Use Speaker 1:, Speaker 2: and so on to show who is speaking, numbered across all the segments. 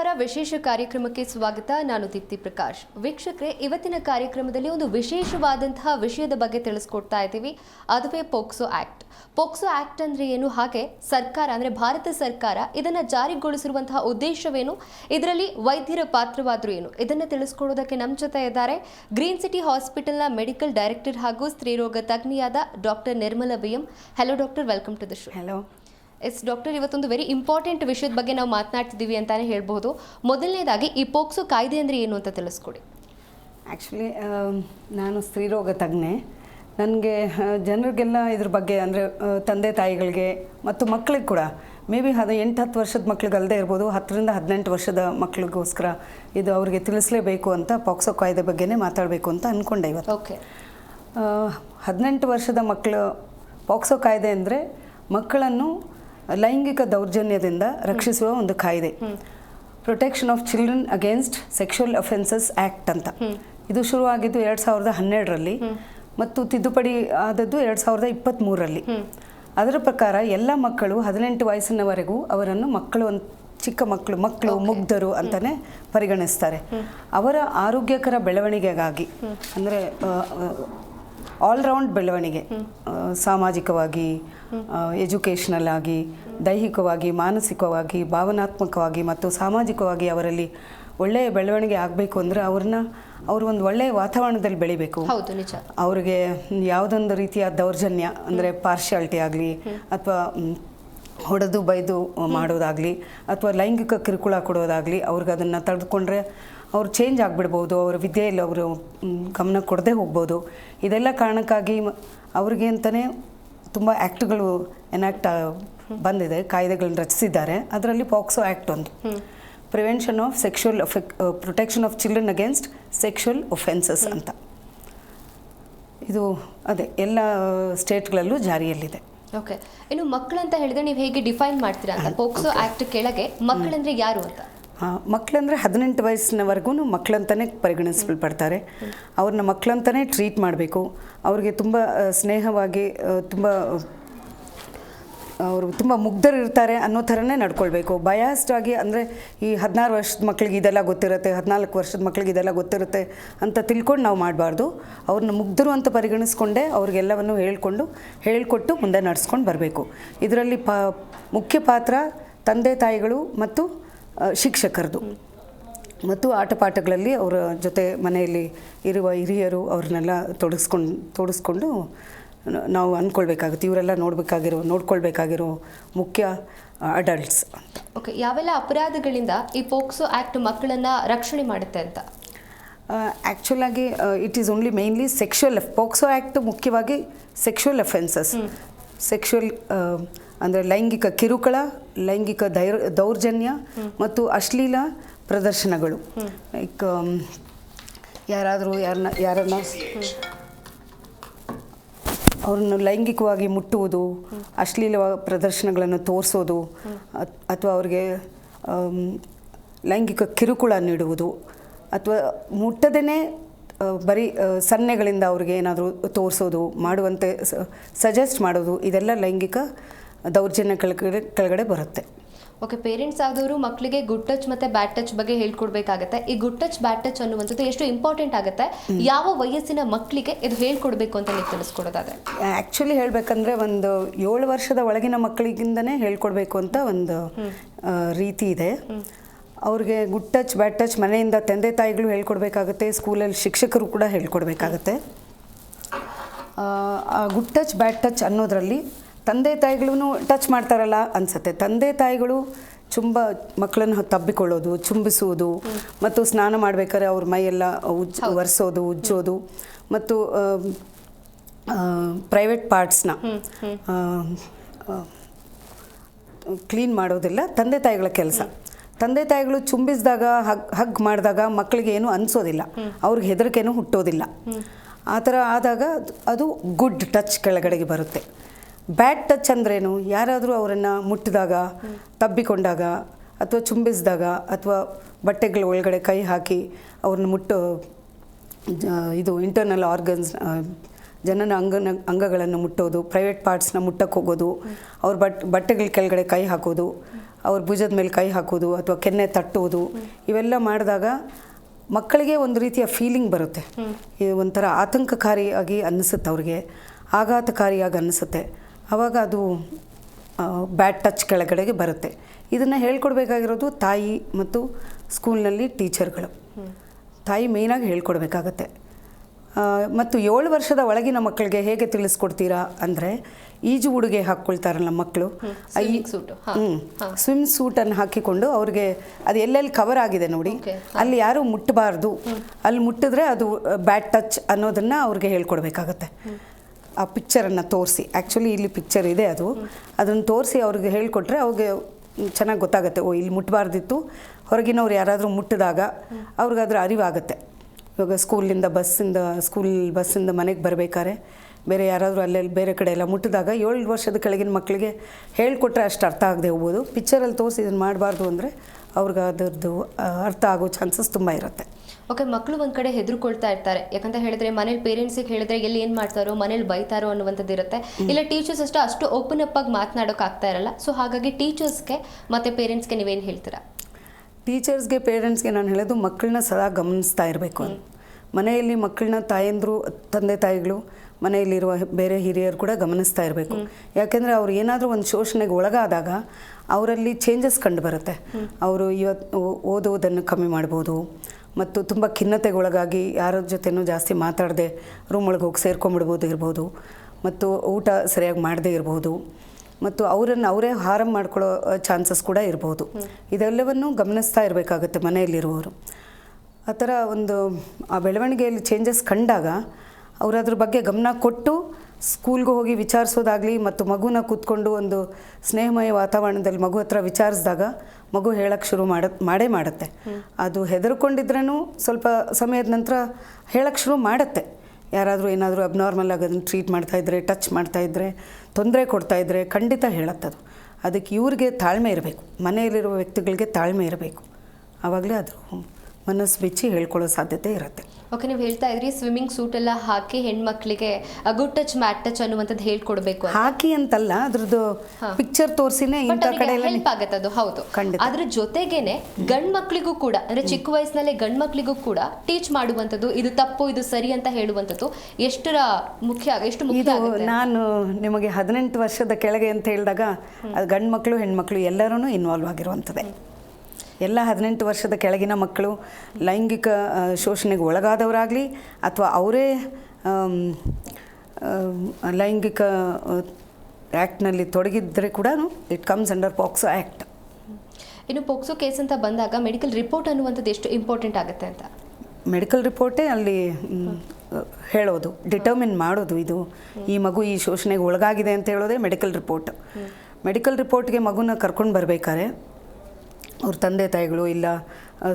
Speaker 1: ನಮಸ್ಕಾರ. ವಿಶೇಷ ಕಾರ್ಯಕ್ರಮಕ್ಕೆ ಸ್ವಾಗತ. ನಾನು ದೀಪ್ತಿ ಪ್ರಕಾಶ್. ವೀಕ್ಷಕರೇ, ಇವತ್ತಿನ ಕಾರ್ಯಕ್ರಮದಲ್ಲಿ ಒಂದು ವಿಶೇಷವಾದಂತಹ ವಿಷಯದ ಬಗ್ಗೆ ತಿಳಿಸ್ಕೊಡ್ತಾ ಇದ್ದೀವಿ. ಅದುವೇ ಪೋಕ್ಸೋ ಆಕ್ಟ್. ಪೋಕ್ಸೋ ಆಕ್ಟ್ ಅಂದ್ರೆ ಏನು? ಹಾಗೆ ಸರ್ಕಾರ ಅಂದ್ರೆ ಭಾರತ ಸರ್ಕಾರ ಇದನ್ನ ಜಾರಿಗೊಳಿಸಿರುವಂತಹ ಉದ್ದೇಶವೇನು? ಇದರಲ್ಲಿ ವೈದ್ಯರ ಪಾತ್ರವಾದರೂ ಏನು? ಇದನ್ನ ತಿಳಿಸ್ಕೊಡೋದಕ್ಕೆ ನಮ್ಮ ಜೊತೆ ಇದ್ದಾರೆ. ಗ್ರೀನ್ ಸಿಟಿ ಹಾಸ್ಪಿಟಲ್ನ ಮೆಡಿಕಲ್ ಡೈರೆಕ್ಟರ್ ಹಾಗೂ ಸ್ತ್ರೀರೋಗ ತಜ್ಞಿಯಾದ doctor Nirmala V M hello doctor welcome to the show
Speaker 2: hello
Speaker 1: yes doctor ಇವತ್ತೊಂದು ವೆರಿ ಇಂಪಾರ್ಟೆಂಟ್ ವಿಷಯದ ಬಗ್ಗೆ ನಾವು ಮಾತನಾಡ್ತಿದ್ದೀವಿ ಅಂತಲೇ ಹೇಳ್ಬೋದು ಮೊದಲನೇದಾಗಿ ಈ ಪೋಕ್ಸೋ ಕಾಯ್ದೆ ಅಂದರೆ ಏನು ಅಂತ ತಿಳಿಸ್ಕೊಡಿ.
Speaker 2: ಆ್ಯಕ್ಚುಲಿ ನಾನು ಸ್ತ್ರೀರೋಗ ತಜ್ಞೆ. ನನಗೆ ಜನರಿಗೆಲ್ಲ ಇದ್ರ ಬಗ್ಗೆ ಅಂದರೆ ತಂದೆ ತಾಯಿಗಳಿಗೆ ಮತ್ತು ಮಕ್ಕಳಿಗೆ ಕೂಡ ಮೇ ಬಿ ಅದು ಎಂಟು ಹತ್ತು ವರ್ಷದ ಮಕ್ಳಿಗೆ ಅಲ್ಲದೆ ಇರ್ಬೋದು ಹತ್ತರಿಂದ ಹದಿನೆಂಟು ವರ್ಷದ ಮಕ್ಳಿಗೋಸ್ಕರ ಇದು ಅವರಿಗೆ ತಿಳಿಸಲೇಬೇಕು ಅಂತ ಪಾಕ್ಸೋ ಕಾಯ್ದೆ ಬಗ್ಗೆನೇ ಮಾತಾಡಬೇಕು ಅಂತ ಅಂದ್ಕೊಂಡೆ ಇವತ್ತು.
Speaker 1: ಓಕೆ
Speaker 2: ಹದಿನೆಂಟು ವರ್ಷದ ಮಕ್ಕಳು ಪಾಕ್ಸೋ ಕಾಯ್ದೆ ಅಂದರೆ ಮಕ್ಕಳನ್ನು ಲೈಂಗಿಕ ದೌರ್ಜನ್ಯದಿಂದ ರಕ್ಷಿಸುವ ಒಂದು ಕಾಯ್ದೆ. Protection of children against sexual offences act ಅಂತ. ಇದು ಶುರುವಾಗಿದ್ದು ಎರಡು ಸಾವಿರದ ಹನ್ನೆರಡರಲ್ಲಿ ಮತ್ತು ತಿದ್ದುಪಡಿ ಆದದ್ದು ಎರಡು ಸಾವಿರದ ಇಪ್ಪತ್ತ್ಮೂರರಲ್ಲಿ ಅದರ ಪ್ರಕಾರ ಎಲ್ಲ ಮಕ್ಕಳು ಹದಿನೆಂಟು ವಯಸ್ಸಿನವರೆಗೂ ಅವರನ್ನು ಮಕ್ಕಳು ಚಿಕ್ಕ ಮಕ್ಕಳು ಮಕ್ಕಳು ಮುಗ್ಧರು ಅಂತಲೇ ಪರಿಗಣಿಸ್ತಾರೆ. ಅವರ ಆರೋಗ್ಯಕರ ಬೆಳವಣಿಗೆಗಾಗಿ ಅಂದರೆ ಆಲ್ರೌಂಡ್ ಬೆಳವಣಿಗೆ. ಸಾಮಾಜಿಕವಾಗಿ ಎಜುಕೇಷನಲ್ ಆಗಿ ದೈಹಿಕವಾಗಿ ಮಾನಸಿಕವಾಗಿ ಭಾವನಾತ್ಮಕವಾಗಿ ಮತ್ತು ಸಾಮಾಜಿಕವಾಗಿ ಅವರಲ್ಲಿ ಒಳ್ಳೆಯ ಬೆಳವಣಿಗೆ ಆಗಬೇಕು ಅಂದರೆ ಅವ್ರನ್ನ ಅವರು ಒಂದು ಒಳ್ಳೆಯ ವಾತಾವರಣದಲ್ಲಿ ಬೆಳಿಬೇಕು. ಅವರಿಗೆ ಯಾವುದೊಂದು ರೀತಿಯ ದೌರ್ಜನ್ಯ ಅಂದರೆ ಪಾರ್ಶಿಯಾಲಿಟಿ ಆಗಲಿ ಅಥವಾ ಹೊಡೆದು ಬೈದು ಮಾಡೋದಾಗಲಿ ಅಥವಾ ಲೈಂಗಿಕ ಕಿರುಕುಳ ಕೊಡೋದಾಗಲಿ ಅವ್ರಿಗೆ ಅದನ್ನು ತಡೆದುಕೊಂಡ್ರೆ ಅವ್ರು ಚೇಂಜ್ ಆಗಿಬಿಡ್ಬೋದು ಅವರ ವಿದ್ಯೆಯಲ್ಲಿ ಅವರು ಗಮನ ಕೊಡದೆ ಹೋಗ್ಬೋದು. ಇದೆಲ್ಲ ಕಾರಣಕ್ಕಾಗಿ ಅವ್ರಿಗೆ ಅಂತಲೇ ತುಂಬ ಆ್ಯಕ್ಟ್ಗಳು ಎನಾಕ್ಟ್ ಬಂದಿದೆ ಕಾಯ್ದೆಗಳನ್ನ ರಚಿಸಿದ್ದಾರೆ. ಅದರಲ್ಲಿ ಪಾಕ್ಸೋ ಆ್ಯಕ್ಟ್ ಒಂದು. Prevention of sexual protection of children against sexual offences ಅಂತ. ಇದು ಅದೇ ಎಲ್ಲ ಸ್ಟೇಟ್ಗಳಲ್ಲೂ ಜಾರಿಯಲ್ಲಿದೆ.
Speaker 1: ಓಕೆ. ಇನ್ನು ಮಕ್ಕಳಂತ ಹೇಳಿದ್ರೆ ನೀವು ಹೇಗೆ ಡಿಫೈನ್ ಮಾಡ್ತೀರಾ ಅಂತ? ಪೋಕ್ಸೋ ಆ್ಯಕ್ಟ್ ಕೆಳಗೆ ಮಕ್ಕಳಂದ್ರೆ ಯಾರು ಅಂತ?
Speaker 2: ಮಕ್ಕಳಂದರೆ ಹದಿನೆಂಟು ವಯಸ್ಸಿನವರೆಗೂ ಮಕ್ಕಳಂತಲೇ ಪರಿಗಣಿಸಲ್ಪಡ್ತಾರೆ ಅವ್ರನ್ನ ಮಕ್ಕಳಂತಲೇ ಟ್ರೀಟ್ ಮಾಡಬೇಕು. ಅವ್ರಿಗೆ ತುಂಬ ಸ್ನೇಹವಾಗಿ ತುಂಬ, ಅವರು ತುಂಬ ಮುಗ್ಧರಿರ್ತಾರೆ ಅನ್ನೋ ಥರನೇ ನಡ್ಕೊಳ್ಬೇಕು. ಬಯಾಸ್ಡ್ ಆಗಿ ಅಂದರೆ ಈ ಹದಿನಾರು ವರ್ಷದ ಮಕ್ಕಳಿಗೆ ಇದೆಲ್ಲ ಗೊತ್ತಿರುತ್ತೆ, ಹದಿನಾಲ್ಕು ವರ್ಷದ ಮಕ್ಕಳಿಗೆ ಇದೆಲ್ಲ ಗೊತ್ತಿರುತ್ತೆ ಅಂತ ತಿಳ್ಕೊಂಡು ನಾವು ಮಾಡಬಾರ್ದು. ಅವ್ರನ್ನ ಮುಗ್ಧರು ಅಂತ ಪರಿಗಣಿಸ್ಕೊಂಡೇ ಅವ್ರಿಗೆಲ್ಲವನ್ನು ಹೇಳ್ಕೊಂಡು, ಹೇಳಿಕೊಟ್ಟು ಮುಂದೆ ನಡೆಸ್ಕೊಂಡು ಬರಬೇಕು. ಇದರಲ್ಲಿ ಪಾ, ಮುಖ್ಯ ಪಾತ್ರ ತಂದೆ ತಾಯಿಗಳು ಮತ್ತು ಶಿಕ್ಷಕರದು. ಮತ್ತು ಆಟಪಾಠಗಳಲ್ಲಿ ಅವರ ಜೊತೆ ಮನೆಯಲ್ಲಿ ಇರುವ ಹಿರಿಯರು ಅವ್ರನ್ನೆಲ್ಲ ತೊಡಗಿಸ್ಕೊಂಡು ತೊಡಗಿಸ್ಕೊಂಡು ನಾವು ಅಂದ್ಕೊಳ್ಬೇಕಾಗುತ್ತೆ ಇವರೆಲ್ಲ ನೋಡಬೇಕಾಗಿರೋ ನೋಡ್ಕೊಳ್ಬೇಕಾಗಿರೋ ಮುಖ್ಯ ಅಡಲ್ಟ್ಸ್ ಅಂತ.
Speaker 1: ಓಕೆ ಯಾವೆಲ್ಲ ಅಪರಾಧಗಳಿಂದ ಈ ಪೋಕ್ಸೋ ಆ್ಯಕ್ಟ್ ಮಕ್ಕಳನ್ನು ರಕ್ಷಣೆ ಮಾಡುತ್ತೆ ಅಂತ?
Speaker 2: ಆ್ಯಕ್ಚುಲಾಗಿ it is only mainly sexual POCSO act ಮುಖ್ಯವಾಗಿ ಸೆಕ್ಷುವಲ್ ಅಫೆನ್ಸಸ್ ಸೆಕ್ಷುವಲ್ ಅಂದರೆ ಲೈಂಗಿಕ ಕಿರುಕುಳ, ಲೈಂಗಿಕ ದೈರ್, ದೌರ್ಜನ್ಯ ಮತ್ತು ಅಶ್ಲೀಲ ಪ್ರದರ್ಶನಗಳು. ಲೈಕ್ ಯಾರಾದರೂ ಯಾರನ್ನ ಯಾರನ್ನ ಅವ್ರನ್ನ ಲೈಂಗಿಕವಾಗಿ ಮುಟ್ಟುವುದು ಅಶ್ಲೀಲ ಪ್ರದರ್ಶನಗಳನ್ನು ತೋರಿಸೋದು ಅಥವಾ ಅವ್ರಿಗೆ ಲೈಂಗಿಕ ಕಿರುಕುಳ ನೀಡುವುದು, ಅಥವಾ ಮುಟ್ಟದೇ ಬರೀ ಸನ್ನೆಗಳಿಂದ ಅವ್ರಿಗೆ ಏನಾದರೂ ತೋರಿಸೋದು, ಮಾಡುವಂತೆ ಸಜೆಸ್ಟ್ ಮಾಡೋದು, ಇದೆಲ್ಲ ಲೈಂಗಿಕ ದೌರ್ಜನ್ಯ ಕೆಳಗಡೆ ಕೆಳಗಡೆ ಬರುತ್ತೆ.
Speaker 1: ಓಕೆ ಪೇರೆಂಟ್ಸ್ ಆದವರು ಮಕ್ಕಳಿಗೆ ಗುಡ್ ಟಚ್ ಮತ್ತೆ ಬ್ಯಾಡ್ ಟಚ್ ಬಗ್ಗೆ ಹೇಳ್ಕೊಡ್ಬೇಕಾಗತ್ತೆ. ಈ ಗುಡ್ ಟಚ್ ಬ್ಯಾಡ್ ಟಚ್ ಅನ್ನುವಂಥದ್ದು ಎಷ್ಟು ಇಂಪಾರ್ಟೆಂಟ್ ಆಗುತ್ತೆ? ಯಾವ ವಯಸ್ಸಿನ ಮಕ್ಕಳಿಗೆ ಇದು ಹೇಳ್ಕೊಡ್ಬೇಕು ಅಂತ ನೀವು ತಿಳಿಸ್ಕೊಡೋದಾದ್ರೆ?
Speaker 2: ಆ್ಯಕ್ಚುಲಿ ಹೇಳಬೇಕಂದ್ರೆ ಒಂದು ಏಳು ವರ್ಷದ ಒಳಗಿನ ಮಕ್ಕಳಿಗಿಂದನೇ ಹೇಳ್ಕೊಡ್ಬೇಕು ಅಂತ ಒಂದು ರೀತಿ ಇದೆ. ಅವ್ರಿಗೆ ಗುಡ್ ಟಚ್ ಬ್ಯಾಡ್ ಟಚ್ ಮನೆಯಿಂದ ತಂದೆ ತಾಯಿಗಳು ಹೇಳ್ಕೊಡ್ಬೇಕಾಗುತ್ತೆ. ಸ್ಕೂಲಲ್ಲಿ ಶಿಕ್ಷಕರು ಕೂಡ ಹೇಳ್ಕೊಡ್ಬೇಕಾಗತ್ತೆ. ಗುಡ್ ಟಚ್ ಬ್ಯಾಡ್ ಟಚ್ ಅನ್ನೋದರಲ್ಲಿ ತಂದೆ ತಾಯಿಗಳೂ ಟಚ್ ಮಾಡ್ತಾರಲ್ಲ ಅನ್ಸುತ್ತೆ. ತಂದೆ ತಾಯಿಗಳು ಚುಂಬ ಮಕ್ಕಳನ್ನು ತಬ್ಬಿಕೊಳ್ಳೋದು ಚುಂಬಿಸುವುದು ಮತ್ತು ಸ್ನಾನ ಮಾಡಬೇಕಾದ್ರೆ ಅವ್ರ ಮೈಯೆಲ್ಲ ಉಜ್ ಒರೆಸೋದು ಉಜ್ಜೋದು ಮತ್ತು ಪ್ರೈವೇಟ್ ಪಾರ್ಟ್ಸ್ನ ಕ್ಲೀನ್ ಮಾಡೋದಿಲ್ಲ ತಂದೆ ತಾಯಿಗಳ ಕೆಲಸ. ತಂದೆ ತಾಯಿಗಳು ಚುಂಬಿಸಿದಾಗ ಹಗ್ ಹಗ್ ಮಾಡಿದಾಗ ಮಕ್ಕಳಿಗೆ ಏನು ಅನಿಸೋದಿಲ್ಲ. ಅವ್ರಿಗೆ ಹೆದರಿಕೆನೂ ಹುಟ್ಟೋದಿಲ್ಲ. ಆ ಥರ ಆದಾಗ ಅದು ಗುಡ್ ಟಚ್ ಕೆಳಗಡೆಗೆ ಬರುತ್ತೆ. ಬ್ಯಾಡ್ ಟಚ್ ಅಂದ್ರೇನು? ಯಾರಾದರೂ ಅವರನ್ನು ಮುಟ್ಟಿದಾಗ ತಬ್ಬಿಕೊಂಡಾಗ ಅಥವಾ ಚುಂಬಿಸಿದಾಗ ಅಥವಾ ಬಟ್ಟೆಗಳ ಒಳಗಡೆ ಕೈ ಹಾಕಿ ಅವ್ರನ್ನ ಮುಟ್ಟು ಇದು ಇಂಟರ್ನಲ್ ಆರ್ಗನ್ಸ್ ಜನನ ಅಂಗನ ಅಂಗಗಳನ್ನು ಮುಟ್ಟೋದು ಪ್ರೈವೇಟ್ ಪಾರ್ಟ್ಸ್ನ ಮುಟ್ಟಕ್ಕೆ ಹೋಗೋದು ಅವ್ರ ಬಟ್ ಬಟ್ಟೆಗಳ ಕೆಳಗಡೆ ಕೈ ಹಾಕೋದು ಅವ್ರ ಭುಜದ ಮೇಲೆ ಕೈ ಹಾಕೋದು ಅಥವಾ ಕೆನ್ನೆ ತಟ್ಟುವುದು ಇವೆಲ್ಲ ಮಾಡಿದಾಗ ಮಕ್ಕಳಿಗೆ ಒಂದು ರೀತಿಯ ಫೀಲಿಂಗ್ ಬರುತ್ತೆ. ಇದು ಒಂಥರ ಆತಂಕಕಾರಿಯಾಗಿ ಅನ್ನಿಸುತ್ತೆ ಅವ್ರಿಗೆ. ಆಘಾತಕಾರಿಯಾಗಿ ಅನ್ನಿಸುತ್ತೆ. ಆವಾಗ ಅದು ಬ್ಯಾಡ್ ಟಚ್ ಕೆಳಗಡೆಗೆ ಬರುತ್ತೆ. ಇದನ್ನು ಹೇಳ್ಕೊಡ್ಬೇಕಾಗಿರೋದು ತಾಯಿ ಮತ್ತು ಸ್ಕೂಲ್ನಲ್ಲಿ ಟೀಚರ್ಗಳು ತಾಯಿ ಮೇಯ್ನಾಗಿ ಹೇಳ್ಕೊಡ್ಬೇಕಾಗತ್ತೆ. ಮತ್ತು ಏಳು ವರ್ಷದ ಒಳಗಿನ ಮಕ್ಕಳಿಗೆ ಹೇಗೆ ತಿಳಿಸ್ಕೊಡ್ತೀರಾ ಅಂದರೆ ಈಜು ಉಡುಗೆ ಹಾಕ್ಕೊಳ್ತಾರಲ್ಲ ಮಕ್ಕಳು.
Speaker 1: ಐ ಸೂಟ್ ಹ್ಞೂ.
Speaker 2: ಸ್ವಿಮ್ ಸೂಟನ್ನು ಹಾಕಿಕೊಂಡು ಅವ್ರಿಗೆ ಅದು ಎಲ್ಲೆಲ್ಲಿ ಕವರ್ ಆಗಿದೆ ನೋಡಿ. ಅಲ್ಲಿ ಯಾರು ಮುಟ್ಟಬಾರ್ದು ಅಲ್ಲಿ ಮುಟ್ಟಿದ್ರೆ ಅದು ಬ್ಯಾಡ್ ಟಚ್ ಅನ್ನೋದನ್ನು ಅವ್ರಿಗೆ ಹೇಳ್ಕೊಡ್ಬೇಕಾಗತ್ತೆ. ಆ ಪಿಕ್ಚರನ್ನು ತೋರಿಸಿ. ಆ್ಯಕ್ಚುಲಿ ಇಲ್ಲಿ ಪಿಕ್ಚರ್ ಇದೆ ಅದು. ಅದನ್ನು ತೋರಿಸಿ ಅವ್ರಿಗೆ ಹೇಳಿಕೊಟ್ರೆ ಅವ್ರಿಗೆ ಚೆನ್ನಾಗಿ ಗೊತ್ತಾಗುತ್ತೆ. ಓ, ಇಲ್ಲಿ ಮುಟ್ಟಬಾರ್ದಿತ್ತು ಹೊರಗಿನವ್ರು ಯಾರಾದರೂ ಮುಟ್ಟಿದಾಗ ಅವ್ರಿಗಾದ್ರೆ ಅರಿವಾಗುತ್ತೆ. ಇವಾಗ ಸ್ಕೂಲಿಂದ ಬಸ್ಸಿಂದ ಸ್ಕೂಲ್ ಬಸ್ಸಿಂದ ಮನೆಗೆ ಬರಬೇಕಾದ್ರೆ ಬೇರೆ ಯಾರಾದರೂ ಅಲ್ಲೆಲ್ಲಿ ಬೇರೆ ಕಡೆ ಎಲ್ಲ ಮುಟ್ಟಿದಾಗ ಏಳು ವರ್ಷದ ಕೆಳಗಿನ ಮಕ್ಕಳಿಗೆ ಹೇಳಿಕೊಟ್ರೆ ಅಷ್ಟು ಅರ್ಥ ಆಗದೆ ಹೋಗ್ಬೋದು. ಪಿಕ್ಚರಲ್ಲಿ ತೋರಿಸಿ ಇದನ್ನು ಮಾಡಬಾರ್ದು ಅಂದರೆ ಅವ್ರಿಗೆ ಅದರದ್ದು ಅರ್ಥ ಆಗೋ ಚಾನ್ಸಸ್ ತುಂಬ ಇರುತ್ತೆ.
Speaker 1: ಓಕೆ ಮಕ್ಕಳು ಒಂದು ಕಡೆ ಹೆದರ್ಕೊಳ್ತಾ ಇರ್ತಾರೆ. ಯಾಕಂತ ಹೇಳಿದ್ರೆ ಮನೇಲಿ ಪೇರೆಂಟ್ಸಿಗೆ ಹೇಳಿದ್ರೆ ಎಲ್ಲಿ ಏನು ಮಾಡ್ತಾರೋ ಮನೇಲಿ ಬೈತಾರೋ ಅನ್ನುವಂಥದ್ದು ಇರುತ್ತೆ. ಇಲ್ಲ ಟೀಚರ್ಸ್ ಅಷ್ಟು ಅಷ್ಟು ಓಪನ್ ಅಪ್ ಆಗಿ ಮಾತನಾಡೋಕೆ ಆಗ್ತಾ ಇರಲ್ಲ. ಸೊ ಹಾಗಾಗಿ ಟೀಚರ್ಸ್ಗೆ ಮತ್ತೆ ಪೇರೆಂಟ್ಸ್ಗೆ ನೀವೇನು ಹೇಳ್ತೀರಾ?
Speaker 2: ಟೀಚರ್ಸ್ಗೆ ಪೇರೆಂಟ್ಸ್ಗೆ ನಾನು ಹೇಳೋದು ಮಕ್ಕಳನ್ನ ಸದಾ ಗಮನಿಸ್ತಾ ಇರಬೇಕು ಮನೆಯಲ್ಲಿ ಮಕ್ಕಳನ್ನ ತಾಯಂದರು ತಂದೆ ತಾಯಿಗಳು ಮನೆಯಲ್ಲಿರುವ ಬೇರೆ ಹಿರಿಯರು ಕೂಡ ಗಮನಿಸ್ತಾ ಇರಬೇಕು. ಯಾಕೆಂದರೆ ಅವ್ರು ಏನಾದರೂ ಒಂದು ಶೋಷಣೆಗೆ ಒಳಗಾದಾಗ ಅವರಲ್ಲಿ ಚೇಂಜಸ್ ಕಂಡು ಬರುತ್ತೆ. ಅವರು ಇವತ್ತು ಓದುವುದನ್ನು ಕಮ್ಮಿ ಮಾಡ್ಬೋದು. ಮತ್ತು ತುಂಬ ಖಿನ್ನತೆಗೊಳಗಾಗಿ ಯಾರ ಜೊತೆನೂ ಜಾಸ್ತಿ ಮಾತಾಡದೆ ರೂಮ್ ಒಳಗೆ ಹೋಗಿ ಸೇರ್ಕೊಂಬಿಡ್ಬೋದು ಇರ್ಬೋದು. ಮತ್ತು ಊಟ ಸರಿಯಾಗಿ ಮಾಡದೇ ಇರ್ಬೋದು. ಮತ್ತು ಅವರನ್ನು ಅವರೇ ಹಾರಂ ಮಾಡ್ಕೊಳ್ಳೋ ಚಾನ್ಸಸ್ ಕೂಡ ಇರ್ಬೋದು. ಇದೆಲ್ಲವನ್ನು ಗಮನಿಸ್ತಾ ಇರಬೇಕಾಗುತ್ತೆ ಮನೆಯಲ್ಲಿರುವವರು. ಆ ಥರ ಒಂದು ಆ ಬೆಳವಣಿಗೆಯಲ್ಲಿ ಚೇಂಜಸ್ ಕಂಡಾಗ ಅವರು ಅದ್ರ ಬಗ್ಗೆ ಗಮನ ಕೊಟ್ಟು ಸ್ಕೂಲ್ಗೆ ಹೋಗಿ ವಿಚಾರಿಸೋದಾಗಲಿ ಮತ್ತು ಮಗುನ ಕೂತ್ಕೊಂಡು ಒಂದು ಸ್ನೇಹಮಯ ವಾತಾವರಣದಲ್ಲಿ ಮಗು ಹತ್ರ ವಿಚಾರಿಸಿದಾಗ ಮಗು ಹೇಳಕ್ಕೆ ಶುರು ಮಾಡ, ಮಾಡೇ ಮಾಡುತ್ತೆ. ಅದು ಹೆದರ್ಕೊಂಡಿದ್ರೂ ಸ್ವಲ್ಪ ಸಮಯದ ನಂತರ ಹೇಳಕ್ಕೆ ಶುರು ಮಾಡುತ್ತೆ. ಯಾರಾದರೂ ಏನಾದರೂ ಅಬ್ನಾರ್ಮಲ್ ಆಗಿ ಅದನ್ನು ಟ್ರೀಟ್ ಮಾಡ್ತಾಯಿದ್ರೆ ಟಚ್ ಮಾಡ್ತಾಯಿದ್ರೆ ತೊಂದರೆ ಕೊಡ್ತಾಯಿದ್ರೆ ಖಂಡಿತ ಹೇಳತ್ತದು ಅದಕ್ಕೆ ಇವ್ರಿಗೆ ತಾಳ್ಮೆ ಇರಬೇಕು. ಮನೆಯಲ್ಲಿರುವ ವ್ಯಕ್ತಿಗಳಿಗೆ ತಾಳ್ಮೆ ಇರಬೇಕು. ಆವಾಗಲೇ ಅದು ಮನಸ್ಸು ಬಿಚ್ಚಿ ಹೇಳ್ಕೊಳ್ಳೋ ಸಾಧ್ಯತೆ ಇರುತ್ತೆ.
Speaker 1: ಓಕೆ ನೀವು ಹೇಳ್ತಾ ಇದ್ರಿ ಸ್ವಿಮ್ಮಿಂಗ್ ಸೂಟ್ ಎಲ್ಲ ಹಾಕಿ ಹೆಣ್ಮಕ್ಳಿಗೆ ಗುಡ್ ಟಚ್ ಮ್ಯಾಟ್ ಟಚ್ ಅನ್ನುವಂಥದ್ದು ಹೇಳ್ಕೊಡ್ಬೇಕು
Speaker 2: ಹಾಕಿ ಅಂತಲ್ಲ ಅದ್ರದ್ದು ಪಿಕ್ಚರ್ ತೋರಿಸಿನೇ ಇಂಥ ಕಡೆ
Speaker 1: ಹೆಲ್ಪ್ ಆಗುತ್ತೆ ಅದು ಹೌದು. ಅದ್ರ ಜೊತೆಗೇನೆ ಗಂಡ್ ಮಕ್ಳಿಗೂ ಕೂಡ ಅಂದ್ರೆ ಚಿಕ್ಕ ವಯಸ್ಸಿನಲ್ಲೇ ಗಂಡ್ ಮಕ್ಳಿಗೂ ಕೂಡ ಟೀಚ್ ಮಾಡುವಂಥದ್ದು ಇದು ತಪ್ಪು ಇದು ಸರಿ ಅಂತ ಹೇಳುವಂಥದ್ದು ಎಷ್ಟರ ಮುಖ್ಯ ಎಷ್ಟು ಮುಖ್ಯ
Speaker 2: ನಾನು ನಿಮಗೆ ಹದಿನೆಂಟು ವರ್ಷದ ಕೆಳಗೆ ಅಂತ ಹೇಳಿದಾಗ ಅದು ಗಂಡು ಮಕ್ಕಳು ಹೆಣ್ಮಕ್ಳು ಎಲ್ಲರೂ ಇನ್ವಾಲ್ವ್ ಆಗಿರುವಂಥದ್ದೇ. ಎಲ್ಲ ಹದಿನೆಂಟು ವರ್ಷದ ಕೆಳಗಿನ ಮಕ್ಕಳು ಲೈಂಗಿಕ ಶೋಷಣೆಗೆ ಒಳಗಾದವರಾಗಲಿ ಅಥವಾ ಅವರೇ ಲೈಂಗಿಕ ಆ್ಯಕ್ಟ್ನಲ್ಲಿ ತೊಡಗಿದ್ದರೆ ಕೂಡ it comes under POCSO act
Speaker 1: ಇನ್ನು ಪೋಕ್ಸೋ ಕೇಸ್ ಅಂತ ಬಂದಾಗ ಮೆಡಿಕಲ್ ರಿಪೋರ್ಟ್ ಅನ್ನುವಂಥದ್ದು ಎಷ್ಟು ಇಂಪಾರ್ಟೆಂಟ್ ಆಗುತ್ತೆ ಅಂತ?
Speaker 2: ಮೆಡಿಕಲ್ ರಿಪೋರ್ಟೇ ಅಲ್ಲಿ ಹೇಳೋದು ಡಿಟರ್ಮಿನ್ ಮಾಡೋದು ಇದು. ಈ ಮಗು ಈ ಶೋಷಣೆಗೆ ಒಳಗಾಗಿದೆ ಅಂತ ಹೇಳೋದೇ ಮೆಡಿಕಲ್ ರಿಪೋರ್ಟ್. ಮೆಡಿಕಲ್ ರಿಪೋರ್ಟ್ಗೆ ಮಗುನ ಕರ್ಕೊಂಡು ಬರಬೇಕಾದ್ರೆ ಅವ್ರ ತಂದೆ ತಾಯಿಗಳು ಇಲ್ಲ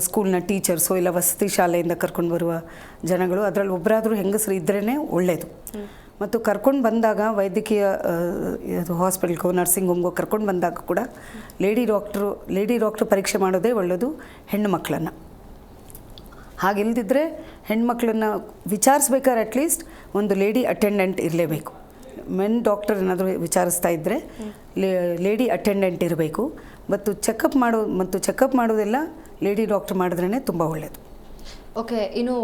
Speaker 2: ಸ್ಕೂಲ್ನ ಟೀಚರ್ಸು ಇಲ್ಲ, ವಸತಿ ಶಾಲೆಯಿಂದ ಕರ್ಕೊಂಡು ಬರುವ ಜನಗಳು, ಅದರಲ್ಲಿ ಒಬ್ಬರಾದರೂ ಹೆಂಗಸರು ಇದ್ರೇ ಒಳ್ಳೆಯದು ಮತ್ತು ಕರ್ಕೊಂಡು ಬಂದಾಗ ವೈದ್ಯಕೀಯ ಇದು ಹಾಸ್ಪಿಟಲ್ಗೋ ನರ್ಸಿಂಗ್ ಹೋಮ್ಗೋ ಕರ್ಕೊಂಡು ಬಂದಾಗ ಕೂಡ ಲೇಡಿ ಡಾಕ್ಟ್ರು ಲೇಡಿ ಡಾಕ್ಟ್ರು ಪರೀಕ್ಷೆ ಮಾಡೋದೇ ಒಳ್ಳೆಯದು ಹೆಣ್ಣು ಮಕ್ಕಳನ್ನು ಹಾಗಿಲ್ದಿದ್ರೆ ಹೆಣ್ಮಕ್ಳನ್ನು ವಿಚಾರಿಸ್ಬೇಕಾದ್ರೆ ಅಟ್ಲೀಸ್ಟ್ ಒಂದು ಲೇಡಿ ಅಟೆಂಡೆಂಟ್ ಇರಲೇಬೇಕು. ಮೆನ್ ಡಾಕ್ಟರ್ ಏನಾದರೂ ವಿಚಾರಿಸ್ತಾ ಇದ್ದರೆ ಲೇಡಿ ಅಟೆಂಡೆಂಟ್ ಇರಬೇಕು. ಮತ್ತು ಚೆಕಪ್ ಮಾಡೋ ಮತ್ತು ಚೆಕಪ್ ಮಾಡೋದೆಲ್ಲ ಲೇಡಿ ಡಾಕ್ಟರ್ ಮಾಡಿದ್ರೇ ತುಂಬ ಒಳ್ಳೆಯದು
Speaker 1: ಓಕೆ ಇನ್ನು